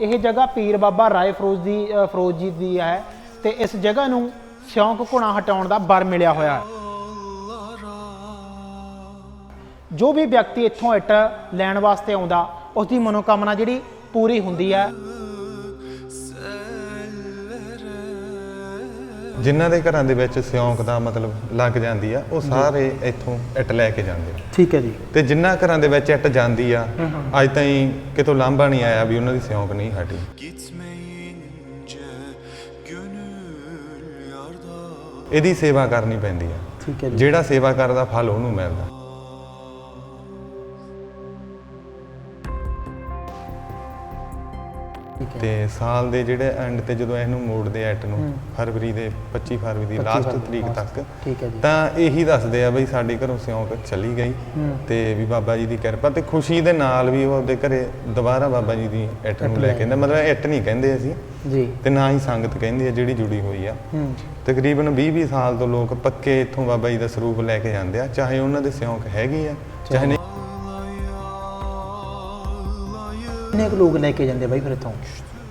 ਇਹ ਜਗ੍ਹਾ ਪੀਰ ਬਾਬਾ ਰਾਏ ਫਰੋਜ਼ ਦੀ ਅ, ਫਰੋਜ਼ ਜੀ ਦੀ ਹੈ ਤੇ ਇਸ ਜਗ੍ਹਾ ਨੂੰ ਸ਼ੌਂਕ ਘੁਣਾ ਹਟਾਉਣ ਦਾ ਬਰ ਮਿਲਿਆ ਹੋਇਆ ਹੈ। ਜੋ ਵੀ ਵਿਅਕਤੀ ਇੱਥੋਂ ਇੱਟ ਲੈਣ ਵਾਸਤੇ ਆਉਂਦਾ ਉਸ ਦੀ ਮਨੋਕਾਮਨਾ ਜਿਹੜੀ ਪੂਰੀ ਹੁੰਦੀ ਹੈ ਜਿਨ੍ਹਾਂ ਦੇ ਘਰਾਂ ਦੇ ਵਿੱਚ ਸਿਉਂਕ ਦਾ ਮਤਲਬ ਲੱਗ ਜਾਂਦੀ ਆ ਉਹ ਸਾਰੇ ਇੱਥੋਂ ਇੱਟ ਲੈ ਕੇ ਜਾਂਦੇ ਆ। ਠੀਕ ਹੈ ਜੀ। ਤੇ ਜਿਨ੍ਹਾਂ ਘਰਾਂ ਦੇ ਵਿੱਚ ਇੱਟ ਜਾਂਦੀ ਆ ਅੱਜ ਤਾਈਂ ਕਿਤੋਂ ਲਾਂਭਾ ਨਹੀਂ ਆਇਆ ਵੀ ਉਹਨਾਂ ਦੀ ਸਿਉਂਕ ਨਹੀਂ ਹਟੀ। Gitmeyince gönül yarda ਇਹਦੀ ਸੇਵਾ ਕਰਨੀ ਪੈਂਦੀ ਆ। ਠੀਕ ਹੈ ਜਿਹੜਾ ਸੇਵਾ ਕਰਦਾ ਫਲ ਉਹਨੂੰ ਮਿਲਦਾ। ਤੇ ਸਾਲ ਦੇ ਜਿਹੜੇ ਐਂਡ ਤੇ ਜਦੋਂ ਇਹਨੂੰ ਮੋੜਦੇ ਇੱਟ ਨੂੰ ਫਰਵਰੀ ਦੇ 25 ਫਰਵਰੀ ਦੀ ਲਾਸਟ ਤਰੀਕ ਤੱਕ। ਤਾਂ ਇਹੀ ਦੱਸਦੇ ਆ ਬਈ ਸਾਡੇ ਘਰੋਂ ਸਿਉਂਕ ਚਲੀ ਗਈ ਤੇ ਵੀ ਬਾਬਾ ਜੀ ਦੀ ਕਿਰਪਾ ਤੇ ਖੁਸ਼ੀ ਦੇ ਨਾਲ ਵੀ ਉਹ ਆਪਦੇ ਘਰੇ ਦੁਬਾਰਾ ਬਾਬਾ ਜੀ ਦੀ ਇੱਟ ਨੂੰ ਲੈ ਕੇ ਮਤਲਬ ਇੱਟ ਨਹੀਂ ਕਹਿੰਦੇ ਅਸੀਂ। ਜੀ। ਤੇ ਨਾ ਹੀ ਸੰਗਤ ਕਹਿੰਦੀ ਆ ਜਿਹੜੀ ਜੁੜੀ ਹੋਈ ਆ। ਤਕਰੀਬਨ 20-20 ਸਾਲ ਤੋਂ ਲੋਕ ਪੱਕੇ ਇੱਥੋਂ ਬਾਬਾ ਜੀ ਦਾ ਸਰੂਪ ਲੈ ਕੇ ਜਾਂਦੇ ਆ ਚਾਹੇ ਉਹਨਾਂ ਦੇ ਸਿਉਂਕ ਹੈਗੀ ਆ ਚਾਹੇ ਕਿੰਨੇ ਕੁ ਲੋਕ ਲੈ ਕੇ ਜਾਂਦੇ ਬਾਈ ਫਿਰ ਇੱਥੋਂ?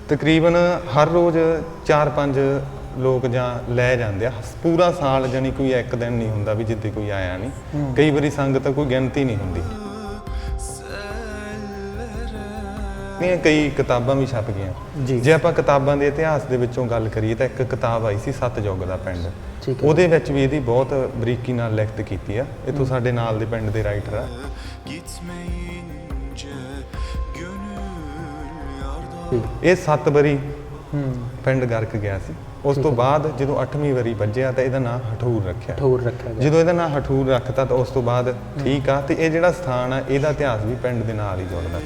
ਤਕਰੀਬਨ ਹਰ ਰੋਜ਼ 4-5 ਲੋਕ ਜਾਂ ਲੈ ਜਾਂਦੇ ਆ। ਪੂਰਾ ਸਾਲ ਜਾਨੀ ਕੋਈ ਇੱਕ ਦਿਨ ਨਹੀਂ ਹੁੰਦਾ ਵੀ ਜਿੱਦੇ ਕੋਈ ਆਇਆ ਨਹੀਂ। ਕਈ ਵਾਰੀ ਸੰਗਤ ਕੋਈ ਗਿਣਤੀ ਨਹੀਂ ਹੁੰਦੀ। ਇਹ ਕਈ ਕਿਤਾਬਾਂ ਵੀ ਛਪ ਗਈਆਂ। ਜੀ। ਆਪਾਂ ਕਿਤਾਬਾਂ ਦੇ ਇਤਿਹਾਸ ਦੇ ਵਿੱਚੋਂ ਗੱਲ ਕਰੀਏ ਤਾਂ ਇੱਕ ਕਿਤਾਬ ਆਈ ਸੀ ਸਤਜੁਗ ਦਾ ਪਿੰਡ। ਉਹਦੇ ਵਿੱਚ ਵੀ ਇਹਦੀ ਬਹੁਤ ਬਰੀਕੀ ਨਾਲ ਲਿਖਤ ਕੀਤੀ ਆ। ਇੱਥੋਂ ਸਾਡੇ ਨਾਲ ਦੇ ਪਿੰਡ ਦੇ ਰਾਈਟਰ ਆ। ਇਹ ਸੱਤ ਵਾਰੀ ਹੂੰ ਪਿੰਡ ਗਰਕ ਗਿਆ ਸੀ। ਉਸ ਤੋਂ ਬਾਅਦ ਜਦੋਂ 8ਵੀਂ ਵਾਰੀ ਵੱਜਿਆ ਤਾਂ ਇਹਦਾ ਨਾਮ ਹਠੂਰ ਰੱਖਿਆ। ਠੋਰ ਰੱਖਿਆ ਗਿਆ। ਜਦੋਂ ਇਹਦਾ ਨਾਮ ਹਠੂਰ ਰੱਖਤਾ ਤਾਂ ਉਸ ਤੋਂ ਬਾਅਦ ਠੀਕ ਆ ਤੇ ਇਹ ਜਿਹੜਾ ਸਥਾਨ ਆ ਇਹਦਾ ਇਤਿਹਾਸ ਵੀ ਪਿੰਡ ਦੇ ਨਾਲ ਹੀ ਜੁੜਦਾ।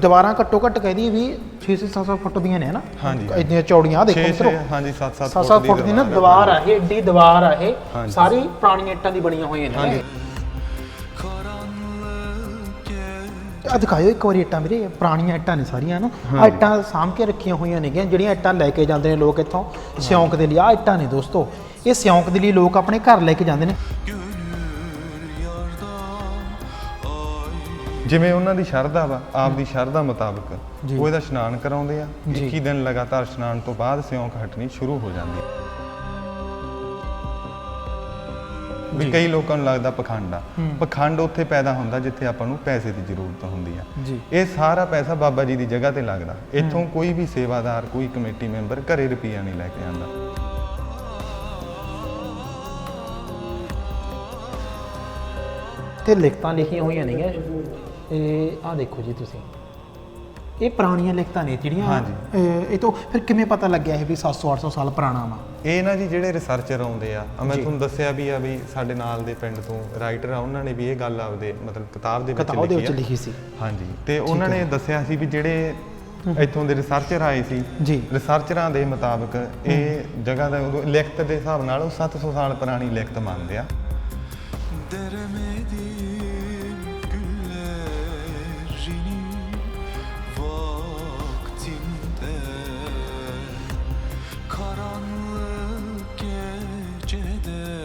ਦੀਵਾਰਾਂ ਘੱਟੋ ਘੱਟ ਕਹਿ ਦਈਏ ਵੀ 6-700 ਫੁੱਟ ਦੀਆਂ ਨੇ ਨਾ? ਹਾਂਜੀ। ਇੰਨੀਆਂ ਚੌੜੀਆਂ ਦੇਖੋ 6 ਮਿੱਤਰੋ। ਹਾਂਜੀ 7-7 7-7 ਫੁੱਟ ਦੀ ਨਾ ਦੀਵਾਰ ਆ। ਇਹ ਏਡੀ ਦੀਵਾਰ ਆ ਇਹ। ਸਾਰੀ ਪੁਰਾਣੀਆਂ ਇੱਟਾਂ ਦੀ ਬਣੀਆਂ ਹੋਈਆਂ ਨੇ। ਆ ਦਿਖਾਇਓ ਇੱਕ ਵਾਰੀ ਇੱਟਾਂ ਵੀਰੇ ਪੁਰਾਣੀਆਂ ਇੱਟਾਂ ਨੇ ਸਾਰੀਆਂ ਨਾ। ਆ ਇੱਟਾਂ ਸਾਂਭ ਕੇ ਰੱਖੀਆਂ ਹੋਈਆਂ ਨੇਗੀਆਂ ਜਿਹੜੀਆਂ ਇੱਟਾਂ ਲੈ ਕੇ ਜਾਂਦੇ ਨੇ ਲੋਕ ਇੱਥੋਂ। ਸਿਉਂਕ ਦੇ ਲਈ ਆ ਇੱਟਾਂ ਨੇ ਦੋਸਤੋ। ਇਹ ਸਿਉਂਕ ਦੇ ਲਈ ਲੋਕ ਆਪਣੇ ਘਰ ਲੈ ਕੇ ਜਾਂਦੇ ਨੇ। ਜਿਵੇਂ ਉਹਨਾਂ ਦੀ ਸ਼ਰਧਾ ਵਾ ਆਪ ਦੀ ਸ਼ਰਧਾ ਮੁਤਾਬਕ। ਉਹ ਇਹਦਾ ਇਸ਼ਨਾਨ ਕਰਾਉਂਦੇ ਆ। ਜੀ। 21 ਦਿਨ ਲਗਾਤਾਰ ਇਸ਼ਨਾਨ ਤੋਂ ਬਾਅਦ ਸਿਉਂਕ ਹਟਣੀ ਸ਼ੁਰੂ ਹੋ ਜਾਂਦੀ ਹੈ। ਵੀ ਕਈ ਲੋਕਾਂ ਨੂੰ ਲੱਗਦਾ ਪਖੰਡ ਆ। ਪਖੰਡ ਉੱਥੇ ਪੈਦਾ ਹੁੰਦਾ ਜਿੱਥੇ ਆਪਾਂ ਨੂੰ ਪੈਸੇ ਦੀ ਜ਼ਰੂਰਤ ਹੁੰਦੀ ਆ। ਇਹ ਸਾਰਾ ਪੈਸਾ ਬਾਬਾ ਜੀ ਦੀ ਜਗ੍ਹਾ ਤੇ ਲੱਗਦਾ। ਇੱਥੋਂ ਕੋਈ ਵੀ ਸੇਵਾਦਾਰ ਕੋਈ ਕਮੇਟੀ ਮੈਂਬਰ ਘਰੇ ਰੁਪਈਆ ਨਹੀਂ ਲੈ ਕੇ ਆਉਂਦਾ ਤੇ ਲਿਖਤਾਂ ਲਿਖੀਆਂ ਹੋਈਆਂ ਨੇਗੀਆਂ। ਇਹ ਆ ਦੇਖੋ ਜੀ ਤੁਸੀਂ। ਇਹ ਪੁਰਾਣੀਆਂ ਲਿਖਤਾਂ ਨੇ ਜਿਹੜੀਆਂ। ਇਹ ਤੋਂ ਫਿਰ ਕਿਵੇਂ ਪਤਾ ਲੱਗਿਆ ਇਹ ਵੀ 700 800 ਸਾਲ ਪੁਰਾਣਾ ਵਾ? ਇਹ ਨਾ ਜੀ ਜਿਹੜੇ ਰਿਸਰਚਰ ਆਉਂਦੇ ਆ ਆ ਮੈਂ। ਤੁਹਾਨੂੰ ਦੱਸਿਆ ਵੀ ਆ ਵੀ ਸਾਡੇ ਨਾਲ ਦੇ ਪਿੰਡ ਤੋਂ ਰਾਈਟਰ ਆ ਉਹਨਾਂ ਨੇ ਵੀ ਇਹ ਗੱਲ ਆਪਦੇ ਮਤਲਬ ਕਿਤਾਬ ਦੇ ਵਿੱਚ ਕਿਤਾਬ ਦੇ ਵਿੱਚ ਲਿਖੀ ਆ। ਲਿਖੀ ਸੀ। ਹਾਂਜੀ ਤੇ ਉਹਨਾਂ ਨੇ ਦੱਸਿਆ ਸੀ ਵੀ ਜਿਹੜੇ ਇੱਥੋਂ ਦੇ ਰਿਸਰਚਰ ਆਏ ਸੀ ਜੀ। ਰਿਸਰਚਰਾਂ ਦੇ ਮੁਤਾਬਕ ਇਹ ਜਗ੍ਹਾ ਦਾ ਲਿਖਤ ਦੇ ਹਿਸਾਬ ਨਾਲ ਉਹ 700 ਸਾਲ ਪੁਰਾਣੀ ਲਿਖਤ ਮੰਨਦੇ ਆ। Gecede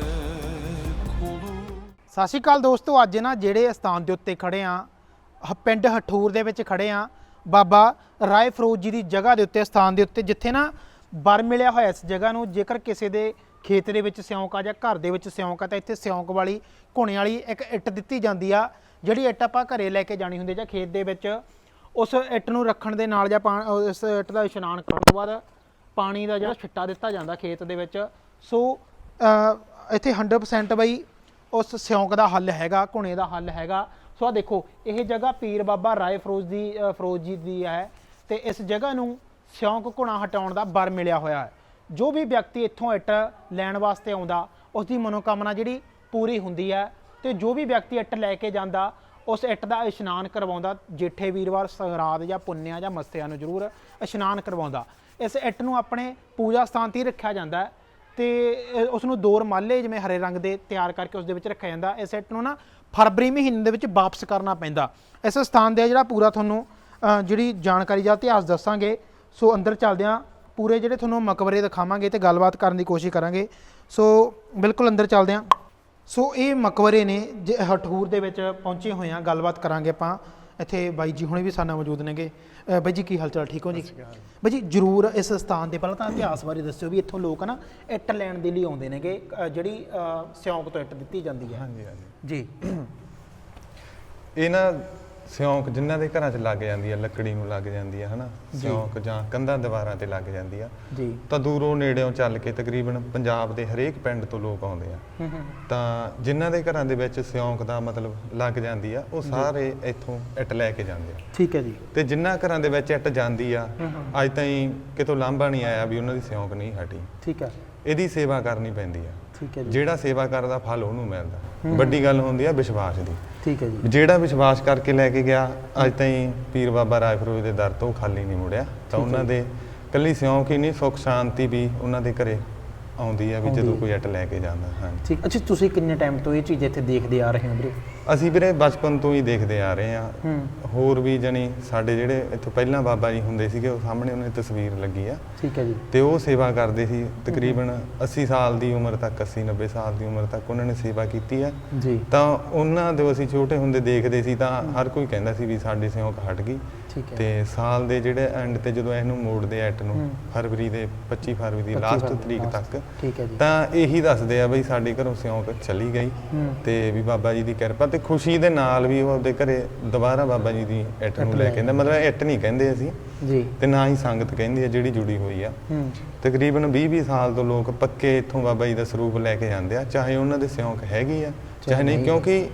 kolu ਸਤਿ ਸ਼੍ਰੀ ਅਕਾਲ ਦੋਸਤੋ, ਅੱਜ ਨਾ ਜਿਹੜੇ ਸਥਾਨ ਦੇ ਉੱਤੇ ਖੜੇ ਆ ਪਿੰਡ ਹਠੂਰ ਦੇ ਵਿੱਚ ਖੜੇ ਆ, ਬਾਬਾ ਰਾਏ ਫਰੋਜ਼ ਜੀ ਦੀ ਜਗ੍ਹਾ ਦੇ ਉੱਤੇ, ਸਥਾਨ ਦੇ ਉੱਤੇ, ਜਿੱਥੇ ਨਾ ਬਰ ਮਿਲਿਆ ਹੋਇਆ ਇਸ ਜਗ੍ਹਾ ਨੂੰ। ਜੇਕਰ ਕਿਸੇ ਦੇ ਖੇਤ ਦੇ ਵਿੱਚ ਸਿਉਂਕ ਆ ਜਾਂ ਘਰ ਦੇ ਵਿੱਚ ਸਿਉਂਕ ਆ, ਤਾਂ ਇੱਥੇ ਸਿਉਂਕ ਵਾਲੀ ਘੁਣੇ ਵਾਲੀ ਇੱਕ ਇੱਟ ਦਿੱਤੀ ਜਾਂਦੀ ਆ, ਜਿਹੜੀ ਇੱਟ ਆਪਾਂ ਘਰੇ ਲੈ ਕੇ ਜਾਣੀ ਹੁੰਦੀ ਜਾਂ ਖੇਤ ਦੇ ਵਿੱਚ। ਉਸ ਇੱਟ ਨੂੰ ਰੱਖਣ ਦੇ ਨਾਲ ਜਾਂ ਪਾ- ਉਸ ਇੱਟ ਦਾ ਇਸ਼ਨਾਨ ਕਰਨ ਤੋਂ ਬਾਅਦ ਪਾਣੀ ਦਾ ਜਿਹੜਾ ਛਿੱਟਾ ਦਿੱਤਾ ਜਾਂਦਾ ਖੇਤ ਦੇ ਵਿੱਚ। ਸੋ ਇੱਥੇ 100% ਬਈ ਉਸ ਸਿਉਂਕ ਦਾ ਹੱਲ ਹੈਗਾ ਘੁਣੇ ਦਾ ਹੱਲ ਹੈਗਾ। ਸੋ ਆ ਦੇਖੋ ਇਹ ਜਗ੍ਹਾ ਪੀਰ ਬਾਬਾ ਰਾਏ ਫਰੋਜ਼ ਦੀ ਅ, ਫਰੋਜ਼ ਜੀ ਦੀ ਹੈ ਤੇ ਇਸ ਜਗ੍ਹਾ ਨੂੰ ਸਿਉਂਕ ਘੁਣਾ ਹਟਾਉਣ ਦਾ ਬਰ ਮਿਲਿਆ ਹੋਇਆ ਹੈ। ਜੋ ਵੀ ਵਿਅਕਤੀ ਇੱਥੋਂ ਇੱਟ ਲੈਣ ਵਾਸਤੇ ਆਉਂਦਾ ਉਸ ਦੀ ਮਨੋਕਾਮਨਾ ਜਿਹੜੀ ਪੂਰੀ ਹੁੰਦੀ ਹੈ ਤੇ ਜੋ ਵੀ ਵਿਅਕਤੀ ਇੱਟ ਲੈ ਕੇ ਜਾਂਦਾ ਉਸ ਇੱਟ ਦਾ ਇਸ਼ਨਾਨ ਕਰਵਾਉਂਦਾ ਜੇਠੇ ਵੀਰਵਾਰ ਸੰਗਰਾਦ ਜਾਂ ਪੁੰਨਿਆ ਜਾਂ ਮੱਸਿਆ ਨੂੰ ਜ਼ਰੂਰ ਇਸ਼ਨਾਨ ਕਰਵਾਉਂਦਾ। ਇਸ ਇੱਟ ਨੂੰ ਆਪਣੇ ਪੂਜਾ ਸਥਾਨ ਤੇ ਹੀ ਰੱਖਿਆ ਜਾਂਦਾ ਹੈ। ਤੇ ਉਸ ਨੂੰ ਦੋ ਰਮਾਲੇ ਜਿਵੇਂ ਹਰੇ ਰੰਗ ਦੇ ਤਿਆਰ ਕਰਕੇ ਉਸ ਦੇ ਵਿੱਚ ਰੱਖਿਆ ਜਾਂਦਾ। ਇਸ ਇੱਟ ਨੂੰ ਨਾ ਫਰਵਰੀ ਮਹੀਨੇ ਦੇ ਵਿੱਚ ਵਾਪਸ ਕਰਨਾ ਪੈਂਦਾ। ਇਸ ਸਥਾਨ ਦੇ ਜਿਹੜਾ ਪੂਰਾ ਤੁਹਾਨੂੰ ਜਿਹੜੀ ਜਾਣਕਾਰੀ ਜਾਂ ਇਤਿਹਾਸ ਦੱਸਾਂਗੇ, ਸੋ ਅੰਦਰ ਚੱਲਦੇ ਹਾਂ ਪੂਰੇ ਜਿਹੜੇ ਤੁਹਾਨੂੰ ਮਕਬਰੇ ਦਿਖਾਵਾਂਗੇ ਤੇ ਗੱਲਬਾਤ ਕਰਨ ਦੀ ਕੋਸ਼ਿਸ਼ ਕਰਾਂਗੇ। ਸੋ ਬਿਲਕੁਲ ਅੰਦਰ ਚੱਲਦੇ ਹਾਂ ਸੋ ਇਹ ਮਕਬਰੇ ਨੇ ਜ- ਹਠੂਰ ਦੇ ਵਿੱਚ ਪਹੁੰਚੇ ਹੋਏ ਆ। ਗੱਲਬਾਤ ਕਰਾਂਗੇ ਆਪਾਂ। ਇੱਥੇ ਬਾਈ ਜੀ ਹੁਣੇ ਵੀ ਸਾਡੇ ਨਾਲ ਮੌਜੂਦ ਨੇਗੇ। ਅ, ਬਾਈ ਜੀ ਕੀ ਹਾਲ ਚਾਲ ਠੀਕ ਹੋ ਜੀ? ਬਾਈ ਜੀ ਜਰੂਰ ਇਸ ਸਥਾਨ ਦੇ ਪਹਿਲਾਂ ਤਾਂ ਇਤਿਹਾਸ ਬਾਰੇ ਦੱਸਿਓ ਵੀ ਇੱਥੋਂ ਲੋਕ ਨਾ ਇੱਟ ਲੈਣ ਦੇ ਲਈ ਆਉਂਦੇ ਨੇਗੇ। ਅ, ਜਿਹੜੀ ਅ, ਸਿਉਂਕ ਤੋਂ ਇੱਟ ਦਿੱਤੀ ਜਾਂਦੀ ਹੈ। ਹਾਂਜੀ ਹਾਂਜੀ। ਜੀ। ਇਹ ਨਾ ਸਿਉਂਕ ਜਿਨ੍ਹਾਂ ਦੇ ਘਰਾਂ 'ਚ ਲੱਗ ਜਾਂਦੀ ਆ ਲੱਕੜੀ ਨੂੰ ਲੱਗ ਜਾਂਦੀ ਆ ਹਨਾ? ਸਿਉਂਕ ਜਾਂ ਕੰਧਾਂ ਦੀਵਾਰਾਂ ਤੇ ਲੱਗ ਜਾਂਦੀ ਆ। ਜੀ। ਤਾਂ ਦੂਰੋਂ ਨੇੜਿਓਂ ਚੱਲ ਕੇ ਤਕਰੀਬਨ ਪੰਜਾਬ ਦੇ ਹਰੇਕ ਪਿੰਡ ਤੋਂ ਲੋਕ ਆਉਂਦੇ ਆ। ਤਾਂ ਜਿਨ੍ਹਾਂ ਦੇ ਘਰਾਂ ਦੇ ਵਿੱਚ ਸਿਉਂਕ ਦਾ ਮਤਲਬ ਲੱਗ ਜਾਂਦੀ ਆ ਉਹ ਸਾਰੇ ਇੱਥੋਂ ਇੱਟ ਲੈ ਕੇ ਜਾਂਦੇ ਆ। ਠੀਕ ਹੈ ਜੀ। ਤੇ ਜਿਨ੍ਹਾਂ ਘਰਾਂ ਦੇ ਵਿੱਚ ਇੱਟ ਜਾਂਦੀ ਆ ਅੱਜ ਤਾਈਂ ਕਿਤੋਂ ਲਾਂਭਾ ਨਹੀਂ ਆਇਆ ਵੀ ਉਹਨਾਂ ਦੀ ਸਿਉਂਕ ਨਹੀਂ ਹਟੀ। ਠੀਕ ਹੈ। ਇਹਦੀ ਸੇਵਾ ਕਰਨੀ ਪੈਂਦੀ ਆ। ਠੀਕ ਹੈ ਜੀ। ਜਿਹੜਾ ਸੇਵਾ ਕਰਦਾ ਫਲ ਉਹਨੂੰ ਮਿਲਦਾ। ਵੱਡੀ ਗੱਲ ਹੁੰਦੀ ਆ ਵਿਸ਼ਵਾਸ ਦੀ। ਠੀਕ ਹੈ ਜੀ। ਜਿਹੜਾ ਵਿਸ਼ਵਾਸ ਕਰਕੇ ਲੈ ਕੇ ਗਿਆ ਅੱਜ ਤਾਈਂ ਪੀਰ ਬਾਬਾ ਰਾਏ ਫਰੋਜ਼ ਦੇ ਦਰ ਤੋਂ ਖਾਲੀ ਨਹੀਂ ਮੁੜਿਆ। ਤਾਂ ਉਹਨਾਂ ਦੇ ਕੱਲੀ ਸਿਉਂਕ ਹੀ ਨਹੀਂ ਸੁੱਖ ਸ਼ਾਂਤੀ ਵੀ ਉਹਨਾਂ ਦੇ ਘਰੇ ਆਉਂਦੀ ਆ ਵੀ ਜਦੋਂ। ਕੋਈ ਇੱਟ ਲੈ ਕੇ ਜਾਂਦਾ ਹਾਂਜੀ। ਠੀਕ ਅੱਛਾ ਤੁਸੀਂ ਕਿੰਨੇ ਟਾਈਮ ਤੋਂ ਇਹ ਚੀਜ਼ ਇੱਥੇ ਦੇਖਦੇ ਆ ਰਹੇ ਹੋ ਵੀਰੇ? ਅਸੀਂ ਵੀਰੇ ਬਚਪਨ ਤੋਂ ਹੀ ਦੇਖਦੇ ਆ ਰਹੇ ਆ। ਹੂੰ। ਹੋਰ ਵੀ ਜਣੀ ਸਾਡੇ ਜਿਹੜੇ ਇੱਥੋਂ ਪਹਿਲਾਂ ਬਾਬਾ ਜੀ ਹੁੰਦੇ ਸੀਗੇ ਉਹ ਸਾਹਮਣੇ ਉਹਨਾਂ ਦੀ ਤਸਵੀਰ ਲੱਗੀ ਆ। ਠੀਕ ਹੈ ਜੀ। ਤੇ ਉਹ ਸੇਵਾ ਕਰਦੇ ਸੀ ਤਕਰੀਬਨ 80 ਸਾਲ ਦੀ ਉਮਰ ਤੱਕ 80 90 ਸਾਲ ਦੀ ਉਮਰ ਤੱਕ ਉਹਨਾਂ ਨੇ ਸੇਵਾ ਕੀਤੀ ਆ। ਜੀ। ਤਾਂ ਉਹਨਾਂ ਦੇ ਅਸੀਂ ਛੋਟੇ ਹੁੰਦੇ ਦੇਖਦੇ ਸੀ ਤਾਂ ਹਰ ਕੋਈ ਕਹਿੰਦਾ ਸੀ ਵੀ ਸਾਡੀ ਸਿਉਂਕ ਹਟ ਗਈ। ਠੀਕ ਹੈ। ਤੇ ਸਾਲ ਦੇ ਜਿਹੜੇ ਐਂਡ ਤੇ ਜਦੋਂ ਇਹਨੂੰ ਮੋੜਦੇ ਐਟ ਨੂੰ। ਫਰਵਰੀ ਦੇ 25 ਫਰਵਰੀ ਦੀ 25 ਲਾਸਟ ਤਰੀਕ ਤੱਕ। ਠੀਕ ਹੈ ਜੀ। ਤਾਂ ਇਹੀ ਦੱਸਦੇ ਆ ਬਈ ਸਾਡੇ ਘਰੋਂ ਸਿਉਂਕ ਚਲੀ ਗਈ ਤੇ ਵੀ ਬਾਬਾ ਜੀ ਦੀ ਕਿਰਪਾ ਤੇ ਖੁਸ਼ੀ ਦੇ ਨਾਲ ਵੀ ਉਹ ਆਪਦੇ ਘਰੇ ਦੁਬਾਰਾ ਬਾਬਾ ਜੀ ਦੀ ਇੱਟ ਨੂੰ ਲੈ ਕੇ ਆਉਂਦਾ। ਮਤਲਬ ਇੱਟ ਨਹੀਂ ਕਹਿੰਦੇ ਅਸੀਂ ਜੀ। ਤੇ ਨਾ ਹੀ ਸੰਗਤ ਕਹਿੰਦੀ ਆ ਜਿਹੜੀ ਜੁੜੀ ਹੋਈ ਆ। ਹੂੰ। ਤਕਰੀਬਨ 20-20 ਸਾਲ ਤੋਂ ਲੋਕ ਪੱਕੇ ਇੱਥੋਂ ਬਾਬਾ ਜੀ ਦਾ ਸਰੂਪ ਲੈ ਕੇ ਜਾਂਦੇ ਆ ਚਾਹੇ ਉਹਨਾਂ ਦੇ ਸਿਉਂਕ ਹੈਗੀ ਆ ਚਾਹੇ ਨਹੀਂ। ਕਿਉਂਕਿ।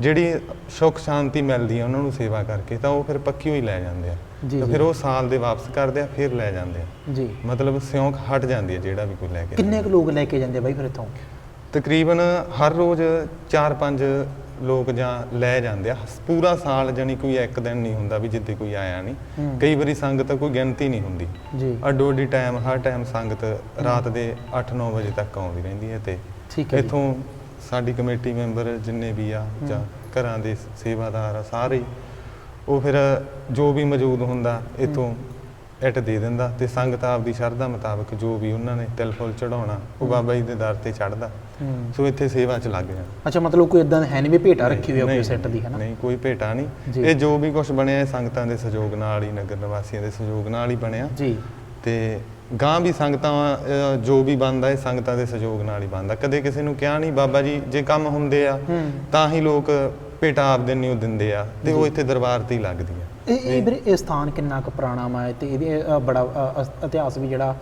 ਜਿਹੜੀ ਸੁੱਖ ਸ਼ਾਂਤੀ ਮਿਲਦੀ ਆ ਉਹਨਾਂ ਨੂੰ ਸੇਵਾ ਕਰਕੇ ਤਾਂ ਉਹ ਫਿਰ ਪੱਕੀ ਹੋਈ ਲੈ ਜਾਂਦੇ ਆ। ਜੀ, ਤਾਂ ਜੀ। ਫਿਰ ਉਹ ਸਾਲ ਦੇ ਵਾਪਸ ਕਰਦੇ ਆ ਫਿਰ ਲੈ ਜਾਂਦੇ ਆ। ਜੀ। ਮਤਲਬ ਸਿਉਂਕ ਹਟ ਜਾਂਦੀ ਆ ਜਿਹੜਾ ਵੀ ਕੋਈ ਲੈ ਕੇ ਕਿੰਨੇ ਕੁ ਲੋਕ ਲੈ ਕੇ ਜਾਂਦੇ ਬਾਈ ਫਿਰ ਇੱਥੋਂ? ਤਕਰੀਬਨ ਹਰ ਰੋਜ਼ 4-5 ਲੋਕ ਜਾਂ ਲੈ ਜਾਂਦੇ ਆ। ਪੂਰਾ ਸਾਲ ਜਾਨੀ ਕੋਈ ਇੱਕ ਦਿਨ ਨਹੀਂ ਹੁੰਦਾ ਵੀ ਜਿੱਦੇ ਕੋਈ ਆਇਆ ਨਹੀਂ। ਹੂੰ। ਕਈ ਵਾਰੀ ਸੰਗਤ ਕੋਈ ਗਿਣਤੀ ਨਹੀਂ ਹੁੰਦੀ। ਜੀ। ਅੱਡੋ ਅੱਡੀ ਟਾਈਮ ਹਰ ਟਾਈਮ ਸੰਗਤ ਰਾਤ ਦੇ 8-9 ਵਜੇ ਤੱਕ ਆਉਂਦੀ ਰਹਿੰਦੀ ਹੈ ਤੇ ਠੀਕ ਹੈ ਜੀ। ਇੱਥੋਂ ਸਾਡੀ ਕਮੇਟੀ ਮੈਂਬਰ ਜਿੰਨੇ ਵੀ ਆ ਜਾਂ ਘਰਾਂ ਦੇ ਸੇਵਾਦਾਰ ਆ ਸਾਰੇ ਹੀ, ਉਹ ਫਿਰ ਜੋ ਵੀ ਮੌਜੂਦ ਹੁੰਦਾ ਇੱਥੋਂ ਇੱਟ ਦੇ ਦਿੰਦਾ ਤੇ ਸੰਗਤ ਆਪਦੀ ਸ਼ਰਧਾ ਮੁਤਾਬਕ ਜੋ ਵੀ ਉਹਨਾਂ ਨੇ ਤਿਲ ਫੁੱਲ ਚੜਾਉਣਾ ਉਹ ਬਾਬਾ ਜੀ ਦੇ ਦਰ ਤੇ ਚੜਦਾ ਹੂੰ। ਸੋ ਇੱਥੇ ਸੇਵਾ ਚ ਲੱਗ ਜਾਣਾ ਅੱਛਾ ਮਤਲਬ ਕੋਈ ਇਦਾਂ ਹੈ ਨਹੀਂ ਵੀ ਭੇਟਾ ਰੱਖੀ ਹੋਈ ਆ ਕੋਈ ਨਹੀਂ, ਸੈੱਟ ਦੀ ਹੈ ਨਾ ਨਹੀਂ ਕੋਈ ਭੇਟਾ ਜੀ। ਨਹੀਂ ਇਹ ਜੋ ਵੀ ਕੁਝ ਬਣਿਆ ਇਹ ਸੰਗਤਾਂ ਦੇ ਸਹਿਯੋਗ ਨਾਲ ਹੀ ਨਗਰ ਨਿਵਾਸੀਆਂ ਦੇ ਸਹਿਯੋਗ ਨਾਲ ਹੀ ਬਣਿਆ। ਜੀ। ਤੇ ਗਾਂ ਵੀ ਸੰਗਤਾਂ ਜੋ ਵੀ ਬਣਦਾ ਇਹ ਸੰਗਤਾਂ ਦੇ ਸਹਿਯੋਗ ਨਾਲ ਹੀ ਬਣਦਾ। ਕਦੇ ਕਿਸੇ ਨੂੰ ਕਿਹਾ ਨਹੀਂ ਬਾਬਾ ਜੀ ਜੇ ਕੰਮ ਹੁੰਦੇ ਆ ਹੂੰ। ਤਾਂ ਹੀ ਲੋਕ ਭੇਟਾ ਆਪਦੇ ਨਿਉ ਦਿੰਦੇ ਆ ਤੇ ਉਹ ਇੱਥੇ ਦਰਬਾਰ ਤੇ ਹੀ ਲੱਗਦੀ ਆ ਇਹ ਇਹ ਵੀਰੇ ਇਹ ਸਥਾਨ ਕਿੰਨਾ ਕੁ ਪੁਰਾਣਾ ਵਾ? ਤੇ ਇਹਦੇ ਬੜਾ ਇਤਿਹਾਸ ਵੀ ਜਿਹੜਾ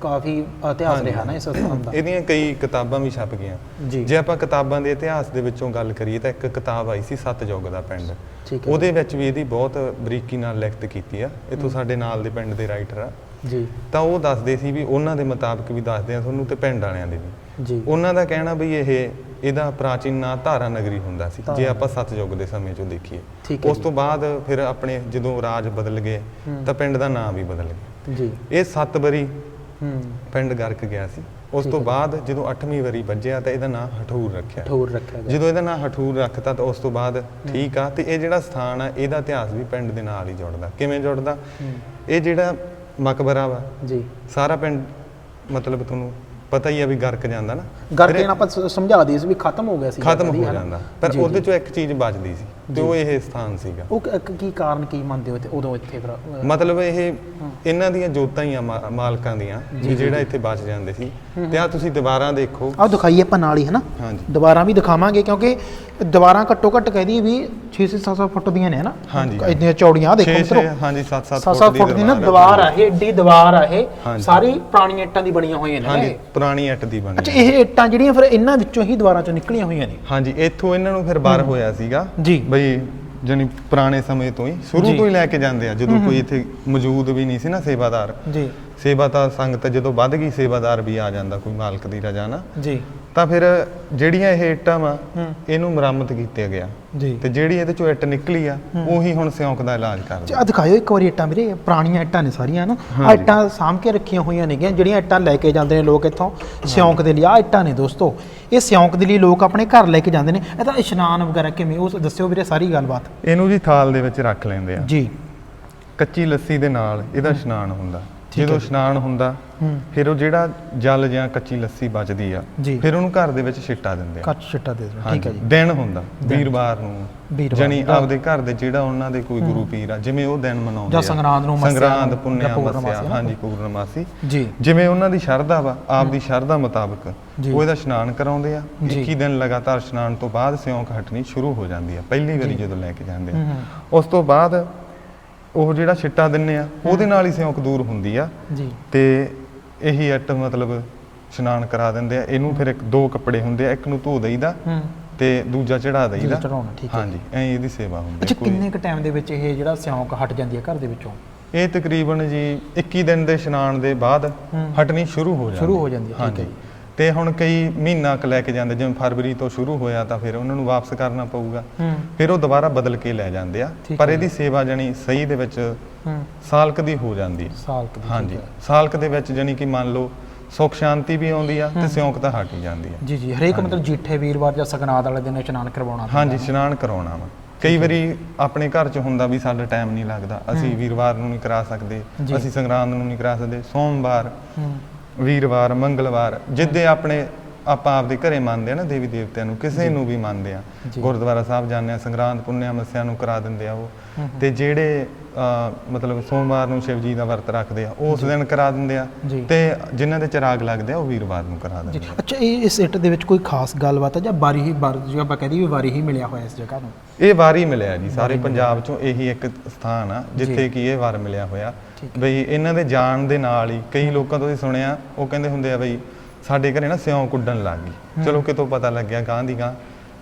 ਕਾਫੀ ਇਤਿਹਾਸ। ਰਿਹਾ ਨਾ ਇਸ ਸਥਾਨ ਦਾ। ਇਹਦੀਆਂ ਕਈ ਕਿਤਾਬਾਂ ਵੀ ਛਪ ਗਈਆਂ। ਜੀ। ਆਪਾਂ ਕਿਤਾਬਾਂ ਦੇ ਇਤਿਹਾਸ ਦੇ ਵਿੱਚੋਂ ਗੱਲ ਕਰੀਏ ਤਾਂ ਇੱਕ ਕਿਤਾਬ ਆਈ ਸੀ ਸਤਜੁਗ ਦਾ ਪਿੰਡ। ਹੈ। ਉਹਦੇ ਵਿੱਚ ਵੀ ਇਹਦੀ ਬਹੁਤ ਬਰੀਕੀ ਨਾਲ ਲਿਖਤ ਕੀਤੀ ਆ। ਇੱਥੋਂ ਸਾਡੇ ਨਾਲ ਦੇ ਪਿੰਡ ਦੇ ਰਾਈਟਰ ਆ। ਜੀ। ਤਾਂ ਉਹ ਦੱਸਦੇ ਸੀ ਵੀ ਉਹਨਾਂ ਦੇ ਮੁਤਾਬਕ ਵੀ ਦੱਸਦੇ ਆ ਤੁਹਾਨੂੰ ਤੇ ਪਿੰਡ ਵਾਲਿਆਂ ਦੇ ਵੀ। ਜੀ। ਉਹਨਾਂ ਦਾ ਕਹਿਣਾ ਵੀ ਇਹ ਇਹਦਾ ਪ੍ਰਾਚੀਨ ਨਾਂ ਧਾਰਾ ਨਗਰੀ ਹੁੰਦਾ ਸੀ ਜੇ ਆਪਾਂ ਸਤਯੁਗ ਦੇ ਸਮੇਂ ਚੋਂ ਦੇਖੀਏ। ਉਸ ਤੋਂ ਬਾਅਦ ਫਿਰ ਆਪਣੇ ਜਦੋਂ ਰਾਜ ਬਦਲ ਗਏ। ਤਾਂ ਪਿੰਡ ਦਾ ਨਾਮ ਵੀ ਬਦਲ ਗਿਆ। ਜੀ। ਇਹ ਸੱਤ ਵਾਰੀ ਹੂੰ। ਪਿੰਡ ਗਰਕ ਗਿਆ ਸੀ। ਉਸ ਤੋਂ। ਬਾਅਦ ਜਦੋਂ 8ਵੀਂ ਵਾਰੀ ਵੱਜਿਆ ਤਾਂ ਇਹਦਾ ਨਾਮ ਹਠੂਰ ਰੱਖਿਆ। ਠੋਰ ਰੱਖਿਆ ਜਦੋਂ ਇਹਦਾ ਨਾਮ ਹਠੂਰ ਰੱਖਤਾ ਤਾਂ ਉਸ ਤੋਂ ਬਾਅਦ ਠੀਕ ਆ ਤੇ ਇਹ ਜਿਹੜਾ ਸਥਾਨ ਆ ਇਹਦਾ ਇਤਿਹਾਸ ਵੀ ਪਿੰਡ ਦੇ ਨਾਲ ਹੀ ਜੁੜਦਾ। ਕਿਵੇਂ ਜੁੜਦਾ? ਇਹ ਜਿਹੜਾ ਮਕਬਰਾ ਵਾ। ਜੀ। ਸਾਰਾ ਪਿੰਡ ਮਤਲਬ ਤੁਹਾਨੂੰ ਪਤਾ ਹੀ ਆ ਵੀ ਗਰਕ ਜਾਂਦਾ ਨਾ। ਗਰ ਫਿਰ ਕੇ ਆਪਾਂ ਸ- ਸਮਝਾ ਦਈਏ ਸੀ ਵੀ ਖਤਮ ਹੋ ਗਿਆ ਸੀ ਖਤਮ ਹੋ? ਜਾਂਦਾ। ਪਰ ਉਹਦੇ। ਚੋਂ ਇੱਕ ਚੀਜ਼ ਬਚਦੀ ਸੀ ਤੇ ਉਹ ਇਹ ਸਥਾਨ ਸੀਗਾ। ਉਹ ਕ- ਕ- ਕੀ ਕਾਰਨ ਕੀ ਮੰਨਦੇ ਹੋ ਤੇ ਉਦੋਂ ਇੱਥੇ ਫਿਰ ਅ, ਮਤਲਬ ਇਹ ਇਹਨਾਂ ਦੀਆਂ ਜੋਤਾਂ ਹੀ ਆ ਮਾ- ਮਾਲਕਾਂ ਦੀਆਂ ਵੀ ਜਿਹੜਾ ਇੱਥੇ ਬਚ ਜਾਂਦੇ ਸੀ। ਤੇ ਆ ਤੁਸੀਂ ਦੀਵਾਰਾਂ ਦੇਖੋ। ਆਹ ਦਿਖਾਈਏ ਆਪਾਂ ਨਾਲ ਹੀ ਹੈ ਨਾ ਹਾਂਜੀ। ਦੀਵਾਰਾਂ ਵੀ ਦਿਖਾਵਾਂਗੇ ਕਿਉਂਕਿ ਦੀਵਾਰਾਂ ਘੱਟੋ ਘੱਟ ਕਹਦੀ ਵੀ 6-7 ਫੁੱਟ ਦੀਆਂ ਨੇ ਹੈ ਨਾ ਹਾਂਜੀ। ਇੰਨੀਆਂ ਚੌੜੀਆਂ ਆਹ ਦੇਖੋ 6 ਮਿੱਤਰੋ ਹਾਂਜੀ 7-7 7-7 ਫੁੱਟ ਦੀ ਨਾ ਦੀਵਾਰ ਆ। ਇਹ ਏਡੀ ਦੀਵਾਰ ਆ ਇਹ ਹਾਂਜੀ। ਸਾਰੀ ਪੁਰਾਣੀਆਂ ਇੱਟਾਂ ਦੀ ਬਣੀਆਂ ਹੋਈਆਂ ਨੇ। ਹਾਂਜੀ ਇਹ। ਪੁਰਾਣੀ ਇੱਟ ਦੀ ਅੱਛਾ ਬਣੀ ਇਹ ਇੱਟਾਂ ਜਿਹੜੀਆਂ ਫਿਰ ਇਹਨਾਂ ਵਿੱਚੋਂ ਹੀ ਦੀਵਾਰਾਂ ਚੋਂ ਨਿਕਲੀਆਂ ਹੋਈਆਂ ਨੇ? ਹਾਂਜੀ ਇੱਥੋਂ ਇਹਨਾਂ ਨੂੰ ਫਿਰ ਬਾਰ ਹੋਇਆ ਸੀਗਾ। ਜੀ। ਬਈ ਜਾਨੀ ਪੁਰਾਣੇ ਸਮੇਂ ਤੋਂ ਹੀ। ਸ਼ੁਰੂ ਜੀ। ਤੋਂ ਹੀ ਲੈ ਕੇ ਜਾਂਦੇ ਆ ਜਦੋਂ ਕੋਈ ਇੱਥੇ ਮੌਜੂਦ ਵੀ ਨਹੀਂ ਸੀ ਨਾ ਸੇਵਾਦਾਰ। ਜੀ। ਸੇਵਾ ਤਾਂ ਸੰਗਤ ਜਦੋਂ ਵੱਧ ਗਈ ਸੇਵਾਦਾਰ ਵੀ ਆ ਜਾਂਦਾ ਕੋਈ ਮਾਲਕ ਦੀ ਰਜਾ ਨਾ। ਜੀ। ਤਾਂ ਫਿਰ ਜਿਹੜੀਆਂ ਇਹ ਇੱਟਾਂ ਵਾ। ਇਹਨੂੰ ਮੁਰੰਮਤ ਕੀਤਾ ਗਿਆ। ਜੀ। ਤੇ ਜਿਹੜੀ ਇਹਦੇ ਚੋਂ ਇੱਟ ਨਿਕਲੀ ਆ ਉਹੀ ਹੁਣ ਸਿਉਂਕ ਦਾ ਇਲਾਜ ਕਰਦਾ ਆ ਦਿਖਾਇਓ ਇੱਕ ਵਾਰੀ ਇੱਟਾਂ ਵੀਰੇ ਪੁਰਾਣੀਆਂ ਇੱਟਾਂ ਨੇ ਸਾਰੀਆਂ ਨਾ ਆ। ਇੱਟਾਂ ਸਾਂਭ ਕੇ ਰੱਖੀਆਂ ਹੋਈਆਂ ਨੇਗੀਆਂ ਜਿਹੜੀਆਂ ਇੱਟਾਂ ਲੈ ਕੇ ਜਾਂਦੇ ਨੇ ਲੋਕ ਇੱਥੋਂ ਸਿਉਂਕ ਦੇ ਲਈ। ਆ ਇੱਟਾਂ ਨੇ ਦੋਸਤੋ ਇਹ ਸਿਉਂਕ ਦੇ ਲਈ ਲੋਕ ਆਪਣੇ ਘਰ ਲੈ ਕੇ ਜਾਂਦੇ ਨੇ। ਇਹ ਤਾਂ ਇਸ਼ਨਾਨ ਵਗੈਰਾ ਕਿਵੇਂ ਉਸ ਦੱਸਿਓ ਵੀਰੇ ਸਾਰੀ ਗੱਲਬਾਤ। ਇਹਨੂੰ ਜੀ ਥਾਲ ਦੇ ਵਿੱਚ ਰੱਖ ਲੈਂਦੇ ਆ। ਜੀ। ਕੱਚੀ ਲੱਸੀ ਦੇ ਨਾਲ ਇਹਦਾ ਇਸ਼ਨਾਨ ਹੁੰਦਾ। ਜਦੋਂ ਇਸ਼ਨਾਨ ਹੁੰਦਾ ਹੂੰ। ਫਿਰ ਉਹ ਜਿਹੜਾ ਜਲ ਜਾਂ ਕੱਚੀ ਲੱਸੀ ਬਚਦੀ ਆ ਜੀ। ਫਿਰ ਉਹਨੂੰ ਘਰ ਦੇ ਵਿੱਚ ਛਿੱਟਾ ਦਿੰਦੇ ਆ। ਕੱਚ ਛਿੱਟਾ ਦੇ ਦਿਓ ਠੀਕ ਹੈ ਜੀ। ਦਿਨ ਹੁੰਦਾ ਵੀਰਵਾਰ ਨੂੰ। ਵੀਰਵਾਰ। ਦਾ। ਆਪਦੇ ਘਰ ਦੇ ਜਿਹੜਾ ਉਹਨਾਂ ਦੇ ਕੋਈ ਗੁਰੂ ਪੀਰ ਆ ਜਿਵੇਂ ਉਹ ਦਿਨ ਮਨਾਉਂਦੇ ਜਾਂ ਆ ਸੰਗਰਾਂਦ ਨੂੰ, ਮੱਸਿਆ ਸੰਗਰਾਂਦ ਨੂੰ, ਪੁੰਨਿਆ ਜਾਂ ਪੂਰਨਮਾਸੀ ਮੱਸਿਆ ਨਾ। ਹਾਂਜੀ ਪੂਰਨਮਾਸੀ ਜੀ। ਜਿਵੇਂ ਉਹਨਾਂ ਦੀ ਸ਼ਰਧਾ ਵਾ ਆਪ ਦੀ ਸ਼ਰਧਾ ਮੁਤਾਬਕ ਜੀ। ਉਹ ਇਹਦਾ ਇਸ਼ਨਾਨ ਕਰਾਉਂਦੇ ਆ। ਜੀ। 21 ਦਿਨ ਲਗਾਤਾਰ ਇਸ਼ਨਾਨ ਤੋਂ ਬਾਅਦ ਸਿਉਂਕ ਹਟਣੀ ਸ਼ੁਰੂ ਹੋ ਜਾਂਦੀ ਆ ਪਹਿਲੀ ਵਾਰੀ ਜਦੋਂ ਲੈ ਕੇ ਜਾਂਦੇ ਆ। ਉਸ ਤੋਂ ਬਾਅਦ ਉਹ ਜਿਹੜਾ ਛਿੱਟਾ ਦਿੰਨੇ ਆ ਉਹਦੇ ਨਾਲ ਹੀ ਸਿਉਂਕ ਦੂਰ ਹੁੰਦੀ ਆ। ਜੀ। ਤੇ ਇਹੀ ਇੱਟ ਮਤਲਬ ਇਸ਼ਨਾਨ ਕਰਾ ਦਿੰਦੇ ਆ। ਇਹਨੂੰ ਫਿਰ ਇੱਕ ਦੋ ਕੱਪੜੇ ਹੁੰਦੇ ਆ ਇੱਕ ਨੂੰ ਧੋ ਦੇਈਦਾ ਹੂੰ। ਤੇ ਦੂਜਾ ਚੜਾ ਦੇਈਦਾ। ਚੜਾਉਣਾ, ਠੀਕ ਹੈ। ਹਾਂਜੀ ਐਂ ਇਹਦੀ ਸੇਵਾ ਹੁੰਦੀ ਅੱਛਾ ਹੈ ਕਿੰਨੇ ਕ ਟਾਈਮ ਦੇ ਵਿੱਚ ਇਹ ਜਿਹੜਾ ਸਿਉਂਕ ਹਟ ਜਾਂਦੀ ਹੈ ਘਰ ਦੇ ਵਿੱਚੋਂ? ਇਹ ਤਕਰੀਬਨ ਜੀ 21 ਦਿਨ ਦੇ ਇਸ਼ਨਾਨ ਦੇ ਬਾਅਦ। ਹਟਣੀ ਸ਼ੁਰੂ ਹੋ ਜਾਂਦੀ ਸ਼ੁਰੂ ਹੋ ਜਾਂਦੀ ਹੈ, ਠੀਕ ਹੈ। ਜੀ। ਤੇ ਹੁਣ ਕਈ ਮਹੀਨਾ ਕ ਲੈ ਕੇ ਜਾਂਦੇ ਜਿਵੇਂ ਫਰਵਰੀ ਤੋਂ ਸ਼ੁਰੂ ਹੋਇਆ ਤਾਂ ਫਿਰ ਉਹਨਾਂ ਨੂੰ ਵਾਪਸ ਕਰਨਾ ਪਊਗਾ। ਫਿਰ ਉਹ ਦੁਬਾਰਾ ਬਦਲ ਕੇ ਲੈ ਜਾਂਦੇ ਆ। ਪਰ। ਇਹਦੀ ਸੇਵਾ ਜਣੀ ਸਹੀ ਦੇ ਵਿੱਚ ਹੂੰ। ਸਾਲ ਕੁ ਦੀ ਹੋ ਜਾਂਦੀ ਦੀ, ਹਾਂਜੀ। ਹੈ। ਸਾਲ ਕੁ ਦੇ ਵਿੱਚ ਜਣੀ ਕਿ ਮੰਨ ਲਓ ਸੁੱਖ ਸ਼ਾਂਤੀ ਵੀ ਆਉਂਦੀ ਆ ਤੇ ਸਿਉਂਕ ਤਾਂ ਹਟ ਹੀ ਜਾਂਦੀ ਆ। ਜੀ ਜੀ। ਹਰੇਕ ਮਤਲਬ ਜੀਠੇ ਵੀਰਵਾਰ ਜਾਂ ਸਗਨਾਦ ਵਾਲੇ ਦਿਨ ਇਸ਼ਨਾਨ ਕਰਵਾਉਣਾ ਹਾਂਜੀ। ਇਸ਼ਨਾਨ ਕਰਾਉਣਾ ਵਾ। ਕਈ ਵਾਰੀ ਆਪਣੇ ਘਰ 'ਚ ਹੁੰਦਾ ਵੀ ਸਾਡਾ ਟਾਈਮ ਨਹੀਂ ਲੱਗਦਾ। ਅਸੀਂ ਵੀਰਵਾਰ ਨੂੰ ਨਹੀਂ ਕਰਾ ਸਕਦੇ। ਅਸੀਂ ਸੰਗਰਾਂਦ ਨੂੰ ਨਹੀਂ ਕਰਾ ਸਕਦੇ। ਸੋਮਵਾਰ ਵੀਰਵਾਰ ਮੰਗਲਵਾਰ ਜਿੱਦੇ ਆਪਣੇ ਆਪਾਂ ਆਪਦੇ ਘਰੇ ਮੰਨਦੇ ਆ ਨਾ ਦੇਵੀ ਦੇਵਤਿਆਂ ਨੂੰ ਕਿਸੇ ਨੂੰ ਵੀ ਮੰਨਦੇ ਆ। ਗੁਰਦੁਆਰਾ ਸਾਹਿਬ ਜਾਂਦੇ ਆ ਸੰਗਰਾਂਦ ਪੁੰਨਿਆ ਮੱਸਿਆ ਨੂੰ ਕਰਾ ਦਿੰਦੇ ਆ ਉਹ। ਤੇ ਜਿਹੜੇ ਅਹ, ਮਤਲਬ ਸੋਮਵਾਰ ਨੂੰ ਸ਼ਿਵ ਜੀ ਦਾ ਵਰਤ ਰੱਖਦੇ ਆ ਉਸ ਦਿਨ ਕਰਾ ਦਿੰਦੇ ਆ ਜੀ। ਤੇ ਜਿਨ੍ਹਾਂ ਦੇ ਚਿਰਾਗ ਲੱਗਦੇ ਆ ਉਹ ਵੀਰਵਾਰ ਨੂੰ ਕਰਾ ਦਿੰਦੇ ਆ। ਅੱਛਾ ਇਹ ਇਸ ਇੱਟ ਦੇ ਵਿੱਚ ਕੋਈ ਖਾਸ ਗੱਲਬਾਤ ਹੈ ਜਾਂ ਬਾਰੀ ਹੀ ਬਾਰ ਜਿਵੇਂ ਆਪਾਂ ਕਹਦੇ ਵੀ ਵਾਰੀ ਹੀ ਮਿਲਿਆ ਹੋਇਆ ਇਸ ਜਗ੍ਹਾ ਨੂੰ? ਇਹ ਵਾਰੀ ਮਿਲਿਆ ਜੀ ਸਾਰੇ ਪੰਜਾਬ ਚੋਂ ਇਹੀ ਇੱਕ ਸਥਾਨ ਆ ਜਿੱਥੇ। ਕਿ ਇਹ ਵਾਰ ਮਿਲਿਆ ਹੋਇਆ। ਬਈ ਇਹਨਾਂ ਦੇ ਜਾਣ ਦੇ ਨਾਲ ਹੀ ਕਈ ਲੋਕਾਂ ਤੋਂ ਅਸੀਂ ਸੁਣਿਆ ਉਹ ਕਹਿੰਦੇ ਹੁੰਦੇ ਆ ਬਈ ਸਾਡੇ ਘਰੇ ਨਾ ਸਿਉਂ ਕੁੱਡਣ ਲੱਗ ਗਈ। ਚਲੋ ਕਿਤੋਂ ਪਤਾ ਲੱਗਿਆ ਗਾਂ ਦੀ ਗਾਂ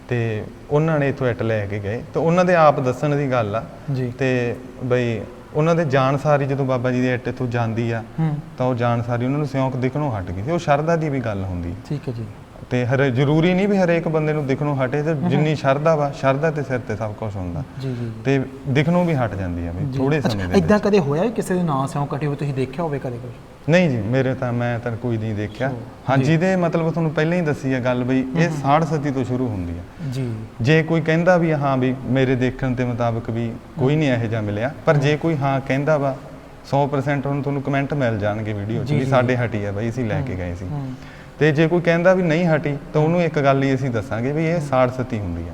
ਤੇ ਉਹਨਾਂ ਨੇ ਇਥੋਂ ਇੱਟ ਲੈ ਕੇ ਗਏ। ਤੇ ਉਹਨਾਂ ਦੇ ਆਪ ਦੱਸਣ ਦੀ ਗੱਲ ਆ। ਜੀ। ਤੇ ਬਈ ਉਹਨਾਂ ਦੇ ਜਾਣ ਸਾਰੀ ਜਦੋਂ ਬਾਬਾ ਜੀ ਦੀ ਇੱਟ ਇੱਥੋਂ ਜਾਂਦੀ ਆ ਤਾਂ ਉਹ ਜਾਣ ਸਾਰੀ ਉਹਨਾਂ ਨੂੰ ਸਿਉਂਕ ਦਿਖਣੋਂ ਹਟ ਗਈ ਸੀ। ਉਹ ਸ਼ਰਧਾ ਦੀ ਵੀ ਗੱਲ ਹੁੰਦੀ। ਠੀਕ ਹੈ ਜੀ। ਤੇ ਹਰੇ ਜ਼ਰੂਰੀ ਨਹੀਂ ਵੀ ਹਰੇਕ ਬੰਦੇ ਨੂੰ ਦਿਖਣੋਂ ਹਟੇ ਤੇ ਜਿੰਨੀ ਸ਼ਰਧਾ ਵਾ ਸ਼ਰਧਾ ਤੇ ਸਿਰ ਤੇ ਸਭ ਕੁਝ ਹੁੰਦਾ। ਜੀ ਜੀ ਤੇ ਦਿਖਣੋਂ ਵੀ ਹਟ ਜਾਂਦੀ ਆ ਵੀ। ਥੋੜੇ ਸਮੇਂ ਦੇ ਵਿੱਚ। ਕਦੇ ਹੋਇਆ ਕਿਸੇ ਦੇ ਨਾਂ ਸਿਉਂ ਕੱਟੇ ਹੋਏ ਤੁਸੀਂ ਦੇਖਿਆ ਹੋਵੇ ਕਦੇ ਕੁਝ ਨਹੀਂ ਜੀ ਮੇਰੇ ਤਾਂ ਮੈਂ ਤਾਂ ਕੋਈ ਨਹੀਂ ਦੇਖਿਆ। ਹਾਂ। ਜੀ। ਜਿਹਦੇ ਮਤਲਬ ਤੁਹਾਨੂੰ ਪਹਿਲਾਂ ਹੀ ਦੱਸੀ ਆ ਗੱਲ ਬਈ ਇਹ ਸਾੜ ਸਤੀ ਤੋਂ ਸ਼ੁਰੂ ਹੁੰਦੀ ਆ। ਜੀ। ਜੇ ਕੋਈ ਕਹਿੰਦਾ ਵੀ ਹਾਂ ਵੀ ਮੇਰੇ ਦੇਖਣ ਦੇ ਮੁਤਾਬਕ ਵੀ ਕੋਈ ਨਹੀਂ ਇਹੋ ਜਿਹਾ ਮਿਲਿਆ ਪਰ ਜੇ ਕੋਈ ਹਾਂ ਕਹਿੰਦਾ ਵਾ 100% ਹੁਣ ਤੁਹਾਨੂੰ ਕਮੈਂਟ ਮਿਲ ਜਾਣਗੇ ਵੀਡੀਓ 'ਚ ਵੀ। ਸਾਡੇ ਹਟੀ ਆ ਬਈ ਅਸੀਂ ਲੈ ਕੇ ਗਏ ਸੀ। ਤੇ ਜੇ ਕੋਈ ਕਹਿੰਦਾ ਵੀ ਨਹੀਂ ਹਟੀ ਤਾਂ ਉਹਨੂੰ ਇੱਕ ਗੱਲ ਹੀ ਅਸੀਂ ਦੱਸਾਂਗੇ ਵੀ ਇਹ ਸਾੜ ਸਤੀ ਹੁੰਦੀ ਆ।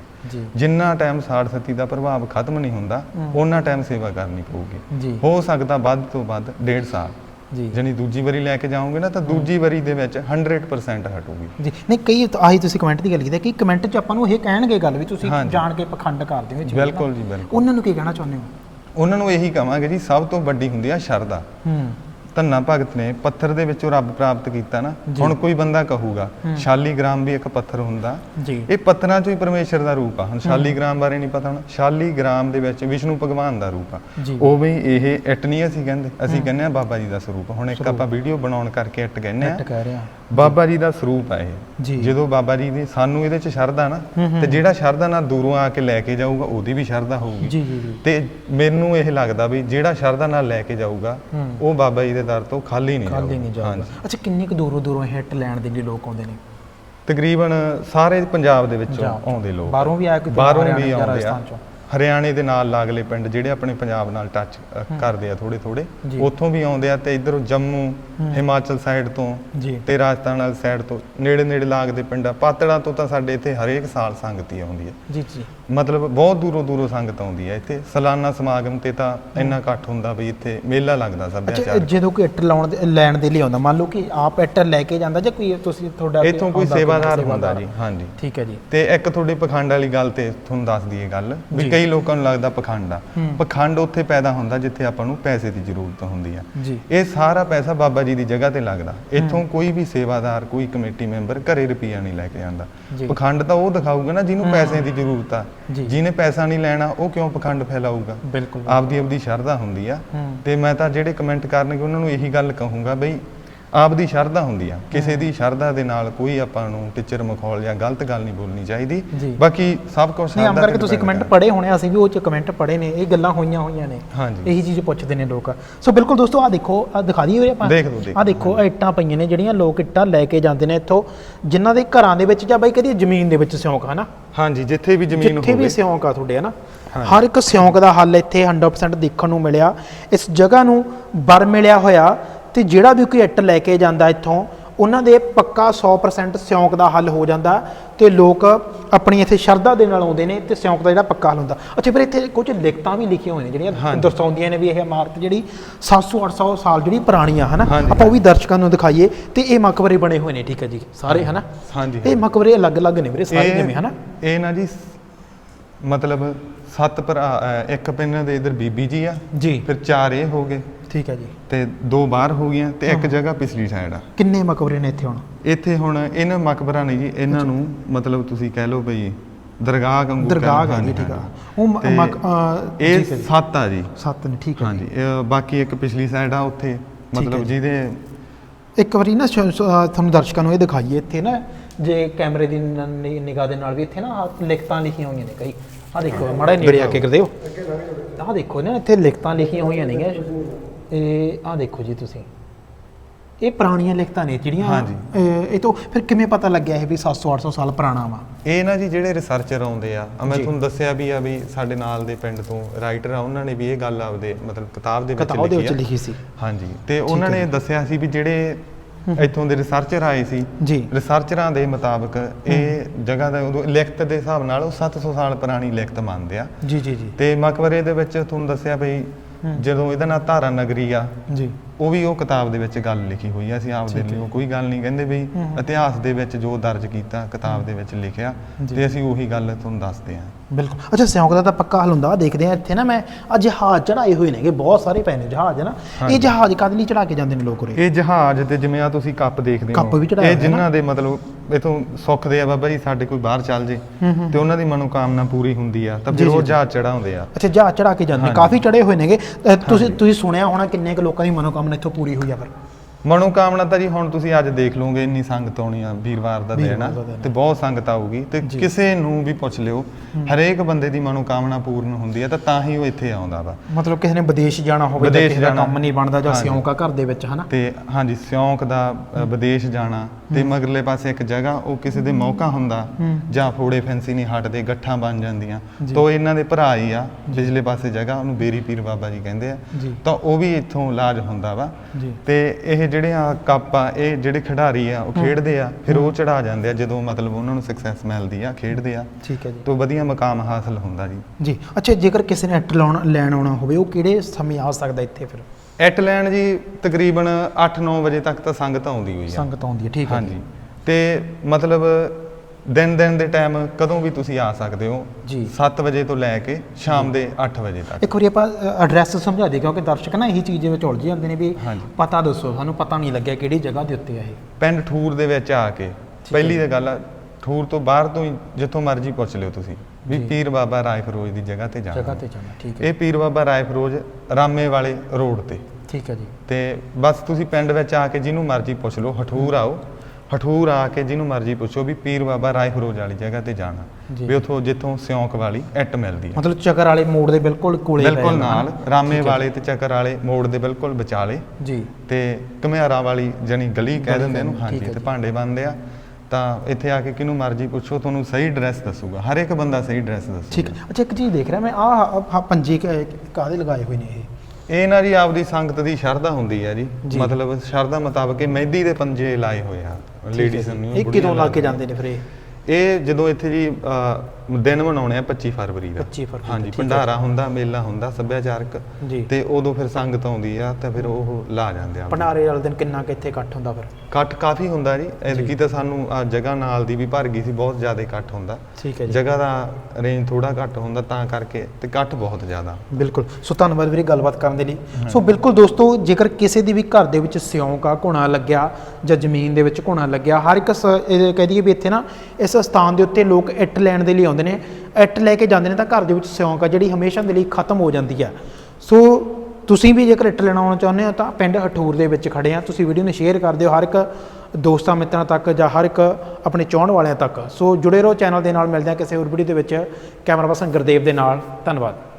ਜਿੰਨਾ ਟਾਈਮ ਸਾੜ ਸਤੀ ਦਾ ਪ੍ਰਭਾਵ ਖਤਮ ਨਹੀਂ ਹੁੰਦਾ। ਉਹਨਾਂ ਟਾਈਮ ਸੇਵਾ ਕਰਨੀ ਪਊਗੀ। ਹੋ ਸਕਦਾ ਵੱਧ ਤੋਂ ਵੱਧ ਡੇਢ ਸਾਲ। ਜੀ। ਜਾਣੀ ਦੂਜੀ ਵਾਰੀ ਲੈ ਕੇ ਜਾਓਗੇ ਨਾ ਤਾਂ ਦੂਜੀ ਵਾਰੀ ਦੇ ਵਿੱਚ 100% ਹਟੂਗੀ। ਜੀ ਨਹੀਂ ਕਈ ਆਹੀ ਤੁਸੀਂ ਕਮੈਂਟ ਦੀ ਗੱਲ ਕੀਤੀ ਹੈ ਕਿ ਕਮੈਂਟ 'ਚ ਆਪਾਂ ਨੂੰ ਇਹ ਕਹਿਣਗੇ ਗੱਲ ਵੀ ਤੁਸੀਂ। ਜਾਣ ਕੇ ਪਖੰਡ ਕਰਦੇ ਹੋ। ਬਿਲਕੁਲ ਜੀ ਬਿਲਕੁਲ। ਉਹਨਾਂ ਨੂੰ ਕੀ ਕਹਿਣਾ ਚਾਹੁੰਦੇ ਹੋ? ਉਹਨਾਂ ਨੂੰ ਇਹੀ ਕਵਾਂਗੇ ਜੀ ਸਭ ਤੋਂ ਵੱਡੀ ਹੁੰਦੀ ਆ ਸ਼ਰਧਾ। ਹੂੰ। ਧੰਨਾ ਭਗਤ ਨੇ ਪੱਥਰ ਦੇ ਵਿੱਚੋਂ ਰੱਬ ਪ੍ਰਾਪਤ ਕੀਤਾ ਨਾ। ਹੁਣ ਕੋਈ ਬੰਦਾ ਕਹੂਗਾ। ਸ਼ਾਲੀਗ੍ਰਾਮ ਵੀ ਇੱਕ ਪੱਥਰ ਹੁੰਦਾ। ਇਹ ਪੱਥਰਾਂ ਚੋਂ ਹੀ ਪਰਮੇਸ਼ਰ ਦਾ ਰੂਪ ਆ। ਹੁਣ ਸ਼ਾਲੀਗ੍ਰਾਮ ਬਾਰੇ ਨਹੀਂ ਪਤਾ ਹੁਣ। ਸ਼ਾਲੀਗ੍ਰਾਮ ਦੇ ਵਿੱਚ ਵਿਸ਼ਨੂੰ ਭਗਵਾਨ ਦਾ ਰੂਪ ਆ। ਜੀ। ਉਵੇਂ ਹੀ ਇਹ ਇੱਟ ਨਹੀਂ ਅਸੀਂ ਕਹਿੰਦੇ ਅਸੀਂ ਕਹਿੰਦੇ ਆ ਬਾਬਾ ਜੀ ਦਾ ਸਰੂਪ। ਹੁਣ ਇੱਕ ਆਪਾਂ ਵੀਡੀਓ ਬਣਾਉਣ ਕਰਕੇ ਇੱਟ ਕਹਿੰਦੇ ਆ। ਬਾਬਾ ਜੀ ਦਾ ਸਰੂਪ ਆ ਇਹ ਜੀ। ਜਦੋਂ ਬਾਬਾ ਜੀ ਦੀ ਸਾਨੂੰ ਇਹਦੇ ਚ ਸ਼ਰਧਾ ਨਾ ਹੂੰ, ਹੂੰ। ਤੇ ਜਿਹੜਾ ਸ਼ਰਧਾ ਨਾਲ ਦੂਰੋਂ ਆ ਕੇ ਲੈ ਕੇ ਜਾਊਗਾ ਉਹਦੀ ਵੀ ਸ਼ਰਧਾ ਹੋਊਗੀ ਜੀ ਜੀ ਜੀ ਤੇ ਮੈਨੂੰ ਇਹ ਲੱਗਦਾ ਵੀ ਜਿਹੜਾ ਸ਼ਰਧਾ ਨਾਲ ਲੈ ਕੇ ਜਾਊਗਾ ਹੂੰ। ਉਹ ਬਾਬਾ ਜੀ ਦੇ ਦਰ ਤੋਂ ਖਾਲੀ ਨਹੀਂ ਖਾਲੀ ਨਹੀਂ ਜਾਊਗਾ ਹਾਂਜੀ। ਅੱਛਾ ਕਿੰਨੀ ਕੁ ਦੂਰੋਂ ਦੂਰੋਂ ਹਿੱਟ ਲੈਣ ਦੇ ਲਈ ਲੋਕ ਆਉਂਦੇ ਨੇ ਤਕਰੀਬਨ ਸਾਰੇ ਪੰਜਾਬ ਦੇ ਵਿੱਚੋਂ ਪੰਜਾਬ। ਆਉਂਦੇ ਲੋਕ ਬਾਹਰੋਂ ਵੀ ਆਇਆ ਕੋਈ ਬਾਹਰੋਂ ਵੀ ਆਉਂਦੇ ਆ ਰਾਜਸਥਾਨ ਚੋਂ? ਹਰਿਆਣੇ ਦੇ ਨਾਲ ਲਾਗਲੇ ਪਿੰਡ ਜਿਹੜੇ ਆਪਣੇ ਪੰਜਾਬ ਨਾਲ ਟੱਚ ਕਰਦੇ ਆ ਥੋੜੇ ਥੋੜੇ। ਉੱਥੋਂ ਵੀ ਆਉਂਦੇ ਆ ਤੇ ਇਧਰੋਂ ਜੰਮੂ। ਹਿਮਾਚਲ ਸਾਈਡ ਤੋਂ ਤੇ ਰਾਜਸਥਾਨ ਵਾਲੀ ਸਾਈਡ ਤੋਂ ਨੇੜੇ ਨੇੜੇ ਲੱਗਦੇ ਪਿੰਡਾਂ ਪਾਤੜਾਂ ਤੋਂ ਤਾਂ ਸਾਡੇ ਇੱਥੇ ਹਰੇਕ ਸਾਲ ਸੰਗਤ ਆਉਂਦੀ ਹੈ ਜੀ ਜੀ। ਮਤਲਬ ਬਹੁਤ ਦੂਰੋਂ ਦੂਰੋਂ ਸੰਗਤ ਆਉਂਦੀ ਹੈ ਇੱਥੇ। ਸਾਲਾਨਾ ਸਮਾਗਮ ਤੇ ਤਾਂ ਇੰਨਾ ਇਕੱਠ ਹੁੰਦਾ ਵੀ ਇੱਥੇ ਮੇਲਾ ਲੱਗਦਾ ਅੱਛਾ ਸੱਭਿਆਚਾਰ ਜਦੋਂ ਕੋਈ ਇੱਟ ਲਾਉਣ ਦੇ ਲੈਣ ਦੇ ਲਈ ਆਉਂਦਾ ਮੰਨ ਲਓ ਕਿ ਆਪ ਇੱਟ ਲੈ ਕੇ ਜਾਂਦਾ ਜਾਂ ਕੋਈ ਤੁਸੀਂ ਤੁਹਾਡਾ ਇੱਥੋਂ ਕੋਈ ਆਉਂਦਾ ਸੇਵਾਦਾਰ ਹੁੰਦਾ ਜੀ ਹਾਂਜੀ। ਠੀਕ ਹੈ ਜੀ। ਤੇ ਇੱਕ ਤੁਹਾਡੀ ਪਖੰਡ ਵਾਲੀ ਗੱਲ ਤੇ ਤੁਹਾਨੂੰ ਦੱਸ ਦਈਏ ਗੱਲ ਵੀ। ਕਈ ਲੋਕਾਂ ਨੂੰ ਲੱਗਦਾ ਪਖੰਡ ਆ। ਪਖੰਡ ਉੱਥੇ ਪੈਦਾ ਹੁੰਦਾ ਜਿੱਥੇ ਆਪਾਂ ਨੂੰ ਪੈਸੇ ਦੀ ਜ਼ਰੂਰਤ ਹੁੰਦੀ ਆ। ਜੀ। ਇਹ ਸਾਰਾ ਪੈਸਾ ਬਾਬਾ ਜੀ ਦੀ ਜਗ੍ਹਾ ਤੇ ਲੱਗਦਾ। ਇੱਥੋਂ ਕੋਈ ਵੀ ਸੇਵਾਦਾਰ ਕੋਈ ਕਮੇਟੀ ਮੈਂਬਰ ਘਰੇ ਰੁਪਈਆ ਨਹੀਂ ਲੈ ਕੇ ਜੀ। ਪਖੰਡ ਤਾਂ ਉਹ ਦਿਖਾਊਗਾ ਨਾ ਜਿਹਨੂੰ। ਪੈਸੇ ਦੀ ਜ਼ਰੂਰਤ ਆ। ਜੀ। ਜਿਹਨੇ ਪੈਸਾ ਨਹੀਂ ਲੈਣਾ ਉਹ ਕਿਉਂ ਪਖੰਡ ਫੈਲਾਊਗਾ? ਬਿਲਕੁਲ। ਆਪਦੀ ਆਪਦੀ ਸ਼ਰਧਾ ਹੁੰਦੀ ਆ। ਹੂੰ। ਤੇ ਮੈਂ ਤਾਂ ਜਿਹੜੇ ਕਮੈਂਟ ਕਰਨਗੇ ਉਹਨਾਂ ਨੂੰ ਇਹੀ ਗੱਲ ਕਹੂੰਗਾ ਬਈ ਆਪਦੀ ਸ਼ਰਧਾ ਹੁੰਦੀ ਆ। ਕਿਸੇ ਦੀ ਸ਼ਰਧਾ ਦੇ ਨਾਲ ਕੋਈ ਆਪਾਂ ਨੂੰ ਟੀਚਰ ਮਖੌਲ ਜਾਂ ਗਲਤ ਗੱਲ ਨਹੀਂ ਬੋਲਣੀ ਚਾਹੀਦੀ। ਜੀ। ਬਾਕੀ ਸਭ ਕੁਝ ਨਹੀਂ ਆਮ ਕਰਕੇ ਤੁਸੀਂ ਕਮੈਂਟ। ਪੜ੍ਹੇ ਹੋਣੇ ਅਸੀਂ ਵੀ ਉਹ ਚ ਕਮੈਂਟ ਪੜ੍ਹੇ ਨੇ ਇਹ ਗੱਲਾਂ ਹੋਈਆਂ ਹੋਈਆਂ ਨੇ। ਹਾਂਜੀ। ਇਹੀ ਚੀਜ਼ ਪੁੱਛਦੇ ਨੇ ਲੋਕ। ਸੋ ਬਿਲਕੁਲ ਦੋਸਤੋ ਆ ਦੇਖੋ ਆ ਦਿਖਾ ਦਈਏ ਵੀਰੇ ਆਪਾਂ। ਦੇਖ ਦਿਓ, ਦੇਖ ਆ ਦੇਖੋ ਆਹ ਇੱਟਾਂ ਪਈਆਂ ਨੇ ਜਿਹੜੀਆਂ ਲੋਕ ਇੱਟਾਂ ਲੈ ਕੇ ਜਾਂਦੇ ਨੇ ਇੱਥੋਂ। ਜਿਨ੍ਹਾਂ ਦੇ ਘਰਾਂ ਦੇ ਵਿੱਚ ਜਾਂ ਬਾਈ ਕਦੀ ਜ਼ਮੀਨ ਦੇ ਵਿੱਚ ਸਿਉਂਕ ਹਨਾ? ਹਾਂਜੀ ਜਿੱਥੇ ਵੀ ਜ਼ਮੀਨ ਜਿੱਥੇ ਵੀ ਹੋਵੇ। ਸਿਉਂਕ ਆ ਤੁਹਾਡੇ ਹਨਾ ਹਰ ਇੱਕ ਸਿਉਂਕ ਦਾ ਹੱਲ ਇੱਥੇ 100% ਦੇਖਣ ਨੂੰ ਮਿਲਿਆ। ਇਸ ਜਗ੍ਹਾ ਨੂੰ ਬਰ ਮਿਲਿਆ ਹੋਇਆ ਤੇ ਜਿਹੜਾ ਵੀ ਕੋਈ ਇੱਟ ਲੈ ਕੇ ਜਾਂਦਾ ਇੱਥੋਂ ਉਹਨਾਂ ਦੇ ਪੱਕਾ 100% ਸਿਉਂਕ ਦਾ ਹੱਲ ਹੋ ਜਾਂਦਾ ਤੇ ਲੋਕ ਆਪਣੀ ਇੱਥੇ ਸ਼ਰਧਾ ਦੇ ਨਾਲ ਆਉਂਦੇ ਨੇ ਤੇ ਸਿਉਂਕ ਦਾ ਜਿਹੜਾ ਪੱਕਾ ਹੱਲ ਹੁੰਦਾ। ਅੱਛਾ ਫਿਰ ਇੱਥੇ ਕੁਝ ਲਿਖਤਾਂ ਵੀ ਲਿਖੀਆਂ ਹੋਈਆਂ ਨੇ ਜਿਹੜੀਆਂ। ਦਰਸਾਉਂਦੀਆਂ ਨੇ ਵੀ ਇਹ ਇਮਾਰਤ ਜਿਹੜੀ 700 800 ਸਾਲ ਜਿਹੜੀ ਪੁਰਾਣੀ ਆ ਹਨਾ। ਆਪਾਂ ਉਹ ਵੀ ਦਰਸ਼ਕਾਂ ਨੂੰ ਦਿਖਾਈਏ ਤੇ ਇਹ ਮਕਬਰੇ ਬਣੇ ਹੋਏ ਨੇ ਠੀਕ ਹੈ ਜੀ ਸਾਰੇ ਹਨਾ? ਹਾਂਜੀ ਇਹ ਮਕਬਰੇ ਅਲੱਗ-ਅਲੱਗ ਨੇ ਵੀਰੇ ਸਾਰੇ ਜਿਵੇਂ ਹਨਾ? ਇਹ ਨਾ ਜੀ ਮਤਲਬ ਸੱਤ ਭਰਾ ਇੱਕ ਪਿੰਨ ਦੇ ਇਧਰ ਬੀਬੀ ਜੀ ਆ। ਜੀ। ਫਿਰ ਚਾਰ ਇਹ ਹੋ ਗਏ। ਠੀਕ ਹੈ ਜੀ। ਤੇ ਦੋ ਬਾਹਰ ਹੋ ਗਈਆਂ ਤੇ ਇੱਕ ਜਗ੍ਹਾ ਪਿਛਲੀ ਸਾਈਡ ਆ। ਕਿੰਨੇ ਮਕਬਰੇ ਨੇ ਇੱਥੇ ਹੁਣ? ਇੱਥੇ ਹੁਣ ਇਹਨਾਂ ਮਕਬਰਾਂ ਨੇ ਜੀ ਇਹਨਾਂ ਨੂੰ ਮਤਲਬ ਤੁਸੀਂ ਕਹਿ ਲਓ ਭਈ ਦਰਗਾਹ ਵਾਂਗੂ ਦਰਗਾਹ ਲਓ, ਹੈਗੀ ਠੀਕ ਆ। ਉਹ ਮਕ ਇਹ ਜੀ। ਸੱਤ ਆ ਜੀ। ਸੱਤ ਨੇ ਠੀਕ ਹੈ ਹਾਂਜੀ ਬਾਕੀ ਇੱਕ ਪਿਛਲੀ ਸਾਈਡ ਆ ਉੱਥੇ ਮਤਲਬ ਜੀ। ਜਿਹਦੇ ਇੱਕ ਵਾਰੀ ਨਾ ਤੁਹਾਨੂੰ ਦਰਸ਼ਕਾਂ ਨੂੰ ਇਹ ਦਿਖਾਈਏ ਇੱਥੇ ਨਾ ਜੇ ਕੈਮਰੇ ਦੀ ਨਿਗਾਹ ਦੇ ਨਾਲ ਵੀ ਇੱਥੇ ਨਾ ਲਿਖਤਾਂ ਲਿਖੀਆਂ ਹੋਈਆਂ ਨੇ ਕਈ। ਆ ਦੇਖੋ ਮਾੜਾ ਨੇੜੇ ਆ ਕੇ ਕਰ ਦਿਓ ਆਹ ਦੇਖੋ ਨਾ ਇੱਥੇ ਲਿਖਤਾਂ ਲਿਖੀਆਂ ਹੋਈਆਂ ਨੇਗੀਆਂ। ਇਹ ਆਹ ਦੇਖੋ ਜੀ ਤੁਸੀਂ। ਇਹ ਪੁਰਾਣੀਆਂ ਲਿਖਤਾਂ ਨੇ ਜਿਹੜੀਆਂ ਹਾਂਜੀ। ਇਹ ਇਹ ਤੋਂ ਫਿਰ ਕਿਵੇਂ ਪਤਾ ਲੱਗਿਆ ਇਹ ਵੀ 700 800 ਸਾਲ ਪੁਰਾਣਾ ਵਾ? ਇਹ ਨਾ ਜੀ ਜਿਹੜੇ ਰਿਸਰਚਰ ਆਉਂਦੇ ਆ ਆ ਮੈਂ ਜੀ। ਤੁਹਾਨੂੰ ਦੱਸਿਆ ਵੀ ਆ ਵੀ ਸਾਡੇ ਨਾਲ ਦੇ ਪਿੰਡ ਤੋਂ ਰਾਈਟਰ ਆ ਉਹਨਾਂ ਨੇ ਵੀ ਇਹ ਗੱਲ ਆਪਦੇ ਮਤਲਬ ਕਿਤਾਬ ਦੇ ਵਿੱਚ ਕਿਤਾਬ ਦੇ ਵਿੱਚ ਲਿਖੀ ਆ। ਲਿਖੀ ਸੀ। ਹਾਂਜੀ ਤੇ ਉਹਨਾਂ ਹੈ ਨੇ ਦੱਸਿਆ ਸੀ ਵੀ ਜਿਹੜੇ ਇੱਥੋਂ ਦੇ ਰਿਸਰਚਰ ਆਏ ਸੀ ਜੀ। ਰਿਸਰਚਰਾਂ ਦੇ ਮੁਤਾਬਕ ਇਹ ਜਗ੍ਹਾ ਦਾ ਉਦੋਂ ਲਿਖਤ ਦੇ ਹਿਸਾਬ ਨਾਲ ਉਹ 700 ਸਾਲ ਪੁਰਾਣੀ ਲਿਖਤ ਮੰਨਦੇ ਆ। ਜੀ ਜੀ ਜੀ। ਤੇ ਮਕਬਰੇ ਦੇ ਵਿੱਚ ਤੁਹਾਨੂੰ ਦੱਸਿਆ ਬਈ ਜਦੋਂ ਇਹਦਾ ਨਾਂ ਧਾਰਾ ਨਗਰੀ ਆ ਜੀ। ਉਹ ਵੀ ਉਹ ਕਿਤਾਬ ਦੇ ਵਿੱਚ ਗੱਲ ਲਿਖੀ ਹੋਈ ਆ ਅਸੀਂ ਆਪਦੇ ਲਈ ਕੋਈ ਗੱਲ ਨਹੀਂ ਕਹਿੰਦੇ ਵੀ ਇਤਿਹਾਸ ਦੇ ਵਿੱਚ ਜੋ ਦਰਜ ਕੀਤਾ ਕਿਤਾਬ ਦੇ ਵਿੱਚ ਲਿਖਿਆ ਤੇ ਅਸੀਂ ਉਹੀ ਗੱਲ ਤੁਹਾਨੂੰ ਦੱਸਦੇ ਹਾਂ। ਬਿਲਕੁਲ। ਅੱਛਾ ਸਿਉਂਕ ਦਾ ਤਾਂ ਪੱਕਾ ਹੱਲ ਹੁੰਦਾ। ਦੇਖਦੇ ਆ ਇੱਥੇ ਨਾ ਮੈਂ ਆ ਜਹਾਜ਼ ਚੜਾਏ ਹੋਏ ਨੇਗੇ ਬਹੁਤ ਸਾਰੇ ਨੇ ਜਹਾਜ਼ ਨਾ? ਇਹ ਜਹਾਜ਼ ਕਦ ਲਈ ਚੜਾ ਕੇ ਜਾਂਦੇ ਨੇ ਲੋਕ ਉਰੇ? ਇਹ ਜਹਾਜ਼ ਤੇ ਜਿਵੇਂ ਆ ਤੁਸੀਂ ਕੱਪ ਦੇਖਦੇ ਕੱਪ ਵੀ ਚੜਾਇਆ ਇਹ। ਜਿਨ੍ਹਾਂ ਦੇ ਮਤਲਬ ਇਥੋਂ ਸੁੱਖ ਦੇ ਆ ਬਾਬਾ ਜੀ ਸਾਡੇ ਕੋਈ ਬਾਹਰ ਚੱਲ ਜੇ ਤੇ ਉਹਨਾਂ ਦੀ ਮਨੋਕਾਮਨਾ ਪੂਰੀ ਹੁੰਦੀ ਆ। ਤਾਂ ਫਿਰ ਉਹ। ਜਹਾਜ਼ ਚੜਾਉਂਦੇ ਆ। ਅੱਛਾ ਜਹਾਜ਼ ਚੜਾ ਕੇ ਜਾਂਦੇ। ਕਾਫੀ ਚੜੇ ਹੋਏ ਨੇਗੇ। ਤੁਸੀਂ ਤੁਸੀਂ ਸੁਣਿਆ ਹੋਣਾ ਕਿੰਨੇ ਕੁ ਲੋਕਾਂ ਦੀ ਮਨੋਕਾਮਨਾ ਇੱਥੋਂ ਪੂਰੀ ਹੋਈ ਆ ਫਿਰ ਮਨੋਕਾਮਨਾ ਤਾਂ ਜੀ ਹੁਣ ਤੁਸੀਂ ਅੱਜ ਦੇਖ ਲਓਗੇ ਇੰਨੀ ਸੰਗਤ ਆਉਣੀ ਆ ਵੀਰਵਾਰ ਦਾ ਦਿਨ ਆ ਦਾ ਦਿਨ। ਤੇ ਬਹੁਤ ਸੰਗਤ ਆਊਗੀ ਤੇ ਕਿਸੇ ਨੂੰ ਵੀ ਪੁੱਛ ਲਿਓ ਹਰੇਕ ਬੰਦੇ ਦੀ ਮਨੋਕਾਮਨਾ ਪੂਰਨ ਹੁੰਦੀ ਆ ਤਾਂ ਤਾਂ ਹੀ ਉਹ ਇੱਥੇ ਆਉਂਦਾ ਵਾ ਮਤਲਬ ਕਿਸੇ ਨੇ ਵਿਦੇਸ਼ ਜਾਣਾ ਹੋਵੇ ਤਾਂ ਵਿਦੇਸ਼ ਕਿਸੇ ਦਾ ਜਾਣਾ। ਕੰਮ ਨਹੀਂ ਬਣਦਾ ਜਾਂ। ਸਿਉਂਕ ਘਰ ਦੇ ਵਿੱਚ ਹਨਾ ਤੇ ਹਾਂਜੀ ਸਿਉਂਕ ਦਾ ਅ, ਵਿਦੇਸ਼ ਜਾਣਾ ਤੇ ਮਗਰਲੇ ਪਾਸੇ ਇੱਕ ਜਗ੍ਹਾ ਉਹ ਕਿਸੇ ਦੇ ਮੌਕਾ ਹੁੰਦਾ ਜਾਂ ਫੋੜੇ ਫੈਂਸੀ ਨਹੀਂ ਹਟਦੇ ਗੱਠਾਂ ਬਣ ਜਾਂਦੀਆਂ। ਤਾਂ ਇਹਨਾਂ ਦੇ ਭਰਾ ਹੀ ਆ ਪਿਛਲੇ ਪਾਸੇ ਜਗ੍ਹਾ ਉਹਨੂੰ ਬੇਰੀ ਪੀਰ ਬਾਬਾ ਜੀ ਕਹਿੰਦੇ ਆ। ਤਾਂ ਉਹ ਵੀ ਇੱਥੋਂ ਇਲਾਜ ਹੁੰਦਾ ਵਾ। ਤੇ ਇਹ ਜਿਹੜੇ ਆ ਕੱਪ ਆ ਇਹ ਜਿਹੜੇ ਖਿਡਾਰੀ ਆ ਉਹ ਖੇਡਦੇ ਆ ਫਿਰ ਉਹ ਚੜਾ ਜਾਂਦੇ ਆ ਜਦੋਂ ਮਤਲਬ ਉਹਨਾਂ ਨੂੰ ਸਕਸੈਸ ਮਿਲਦੀ ਆ ਖੇਡਦੇ ਆ। ਠੀਕ ਹੈ ਜੀ। ਤੋਂ ਵਧੀਆ ਮਕਾਮ ਹਾਸਲ ਹੁੰਦਾ ਜੀ। ਜੀ। ਅੱਛਾ ਜੇਕਰ ਕਿਸੇ ਨੇ ਲਾਉਣ ਲੈਣ ਆਉਣਾ ਹੋਵੇ ਉਹ ਕਿਹੜੇ ਸਮੇਂ ਆ ਸਕਦਾ ਇੱਥੇ ਫਿਰ? ਐਟਲੈਂਡ ਜੀ ਤਕਰੀਬਨ 8-9 ਵਜੇ ਤੱਕ ਤਾਂ ਸੰਗਤ ਆਉਂਦੀ ਹੋਈ ਆ। ਸੰਗਤ ਆਉਂਦੀ ਹੈ ਠੀਕ ਹੈ ਹਾਂਜੀ। ਤੇ ਮਤਲਬ ਦਿਨ ਦਿਨ ਦੇ ਟਾਈਮ ਕਦੋਂ ਵੀ ਤੁਸੀਂ ਆ ਸਕਦੇ ਹੋ ਜੀ। 7 ਵਜੇ ਤੋਂ ਲੈ ਕੇ ਸ਼ਾਮ ਦੇ 8 ਵਜੇ ਤੱਕ। ਇੱਕ ਵਾਰੀ ਆਪਾਂ ਐਡਰੈਸ ਸਮਝਾ ਦੇ ਕਿਉਂਕਿ ਦਰਸ਼ਕ ਨਾ ਇਹੀ ਚੀਜ਼ ਦੇ ਵਿੱਚ ਉਲਝ ਜਾਂਦੇ ਨੇ ਵੀ ਹਾਂਜੀ। ਪਤਾ ਦੱਸੋ ਸਾਨੂੰ ਪਤਾ ਨਹੀਂ ਲੱਗਿਆ ਕਿਹੜੀ ਜਗ੍ਹਾ ਦੇ ਉੱਤੇ ਆ ਇਹ। ਪਿੰਡ ਠੂਰ ਦੇ ਵਿੱਚ ਆ ਕੇ। ਪਹਿਲੀ ਤਾਂ ਗੱਲ ਆ ਠੂਰ ਤੋਂ ਬਾਹਰ ਤੋਂ ਹੀ ਜਿੱਥੋਂ ਮਰਜ਼ੀ ਪੁੱਛ ਲਿਓ ਤੁਸੀਂ। ਵੀ। ਪੀਰ ਬਾਬਾ ਰਾਏ ਫਿਰੋਜ਼ ਦੀ ਜਗ੍ਹਾ ਤੇ ਜਾਣਾ ਜਗ੍ਹਾ ਤੇ ਜਾਣਾ ਠੀਕ ਹੈ ਇਹ ਪੀਰ ਬਾਬਾ ਰਾਏ ਫਿਰੋਜ਼ ਰਾਮੇ ਵਾਲੇ ਰੋਡ ਤੇ ਠੀਕ ਹੈ ਜੀ ਤੇ ਬਸ ਤੁਸੀਂ ਪਿੰਡ ਵਿੱਚ ਆ ਕੇ ਜਿਹਨੂੰ ਮਰਜ਼ੀ ਪੁੱਛ ਲਓ ਹਠੂਰ ਆਓ ਹਠੂਰ ਆ ਕੇ ਜਿਹਨੂੰ ਮਰਜ਼ੀ ਪੁੱਛੋ ਵੀ ਪੀਰ ਬਾਬਾ ਰਾਏ ਫਿਰੋਜ਼ ਵਾਲੀ ਜਗ੍ਹਾ ਤੇ ਜਾਣਾ। ਵੀ ਉਥੋਂ ਜਿੱਥੋਂ ਸਿਉਂਕ ਵਾਲੀ ਇੱਟ ਮਿਲਦੀ ਹੈ ਮਤਲਬ ਚੱਕਰ ਵਾਲੇ ਮੋੜ ਦੇ ਬਿਲਕੁਲ ਕੋਲੇ ਬਿਲਕੁਲ ਨਾਲ। ਰਾਮੇ। ਵਾਲੇ ਤੇ ਚੱਕਰ ਵਾਲੇ ਮੋੜ ਦੇ ਬਿਲਕੁਲ ਵਿਚਾਲੇ ਜੀ ਤੇ ਘਮਿਆਰਾ ਵਾਲੀ ਜਣੀ ਗਲੀ ਕਹਿ ਦਿੰਦੇ ਇਹਨੂੰ ਹਾਂਜੀ ਤੇ। ਭਾਂਡੇ ਬੰਦੇ ਆ ਤਾਂ ਇੱਥੇ ਆ ਕੇ ਕਿਹਨੂੰ ਮਰਜ਼ੀ ਪੁੱਛੋ ਤੁਹਾਨੂੰ ਸਹੀ ਐਡਰੈਸ ਦੱਸੂਗਾ। ਹਰ ਇੱਕ ਬੰਦਾ ਸਹੀ ਐਡਰੈਸ ਦੱਸੂਗਾ। ਠੀਕ ਹੈ। ਅੱਛਾ ਇੱਕ ਚੀਜ਼ ਦੇਖ ਰਿਹਾ ਮੈਂ ਆਹ ਆਹ ਪੰਜੇ ਕ- ਕਾਹਦੇ ਲਗਾਏ ਹੋਏ ਨੇ ਇਹ? ਇਹ ਨਾ ਜੀ ਆਪਦੀ ਸੰਗਤ ਦੀ ਸ਼ਰਧਾ ਹੁੰਦੀ ਹੈ ਜੀ। ਮਤਲਬ ਸ਼ਰਧਾ ਮੁਤਾਬਕ ਇਹ ਮਹਿੰਦੀ ਦੇ ਪੰਜੇ ਲਾਏ ਹੋਏ ਆ ਲੇਡੀਜ਼ ਨੂੰ ਇਹ ਕਿਦੋਂ ਲਾ ਕੇ ਜਾਂਦੇ ਨੇ ਫਿਰ ਇਹ? ਇਹ ਜਦੋਂ ਇੱਥੇ ਜੀ ਦਿਨ ਮਨਾਉਣੇ ਆ 25 ਫਰਵਰੀ ਦਾ। 25 ਫਰਵਰੀ ਦਾ, ਹਾਂਜੀ ਠੀਕ ਹੈ। ਭੰਡਾਰਾ ਹੁੰਦਾ ਮੇਲਾ ਹੁੰਦਾ ਸੱਭਿਆਚਾਰਕ। ਜੀ। ਤੇ ਉਦੋਂ ਫਿਰ ਸੰਗਤ ਆਉਂਦੀ ਆ ਤੇ ਫਿਰ ਉਹ ਲਾ ਜਾਂਦੇ ਆ। ਭੰਡਾਰੇ ਵਾਲੇ ਦਿਨ ਕਿੰਨਾ ਕੁ ਇੱਥੇ ਇਕੱਠ ਹੁੰਦਾ ਫਿਰ? ਇਕੱਠ ਕਾਫੀ ਹੁੰਦਾ ਜੀ। ਐਤਕੀ ਤਾਂ ਸਾਨੂੰ ਆਹ ਜਗ੍ਹਾ ਨਾਲ ਦੀ ਵੀ ਭਰ ਗਈ ਸੀ ਬਹੁਤ ਜ਼ਿਆਦਾ ਇਕੱਠ ਹੁੰਦਾ। ਠੀਕ ਹੈ ਜੀ। ਜਗ੍ਹਾ ਦਾ ਰੇਂਜ ਥੋੜਾ ਘੱਟ ਹੁੰਦਾ ਤਾਂ ਕਰਕੇ ਤੇ ਇਕੱਠ ਬਹੁਤ ਜ਼ਿਆਦਾ। ਬਿਲਕੁਲ। ਸੋ ਧੰਨਵਾਦ ਵੀਰੇ ਗੱਲਬਾਤ ਕਰਨ ਦੇ ਲਈ। ਸੋ ਬਿਲਕੁਲ ਦੋਸਤੋ ਜੇਕਰ ਕਿਸੇ ਦੀ ਵੀ ਘਰ ਦੇ ਵਿੱਚ ਸਿਉਂਕ ਆ ਘੁਣਾ ਲੱਗਿਆ ਜਾਂ ਜ਼ਮੀਨ ਦੇ ਵਿੱਚ ਘੁਣਾ ਲੱਗਿਆ ਹਰ ਇੱਕ ਸ- ਇਹ ਕਹਿ ਦਈਏ ਵੀ ਇੱਥੇ ਨਾ ਇਸ ਸਥਾਨ ਦੇ ਉੱਤੇ ਲੋਕ ਇੱਟ ਲੈਣ ਦੇ ਲਈ ਆਉਂਦੇ ਨੇ, ਇੱਟ ਲੈ ਕੇ ਜਾਂਦੇ ਨੇ ਤਾਂ ਘਰ ਦੇ ਵਿੱਚ ਸਿਉਂਕ ਆ, ਜਿਹੜੀ ਹਮੇਸ਼ਾ ਦੇ ਲਈ ਖਤਮ ਹੋ ਜਾਂਦੀ ਆ। ਸੋ ਤੁਸੀਂ ਵੀ ਜੇਕਰ ਇੱਟ ਲੈਣਾ ਆਉਣਾ ਚਾਹੁੰਦੇ ਹੋ ਤਾਂ ਪਿੰਡ ਹਠੂਰ ਦੇ ਵਿੱਚ ਖੜੇ ਆ। ਤੁਸੀਂ ਵੀਡੀਓ ਨੂੰ ਸ਼ੇਅਰ ਕਰ ਦਿਓ ਹਰ ਇੱਕ ਦੋਸਤਾਂ ਮਿੱਤਰਾਂ ਤੱਕ ਜਾਂ ਹਰ ਇੱਕ ਆਪਣੇ ਚਾਹਣ ਵਾਲਿਆਂ ਤੱਕ। ਸੋ ਜੁੜੇ ਰਹੋ ਚੈਨਲ ਦੇ ਨਾਲ, ਮਿਲਦੇ ਆ ਕਿਸੇ ਹੋਰ ਵੀਡੀਓ ਦੇ ਵਿੱਚ। ਕੈਮਰਾ ਪਰਸਨ ਗੁਰਦੇਵ ਦੇ ਨਾਲ। ਧੰਨਵਾਦ।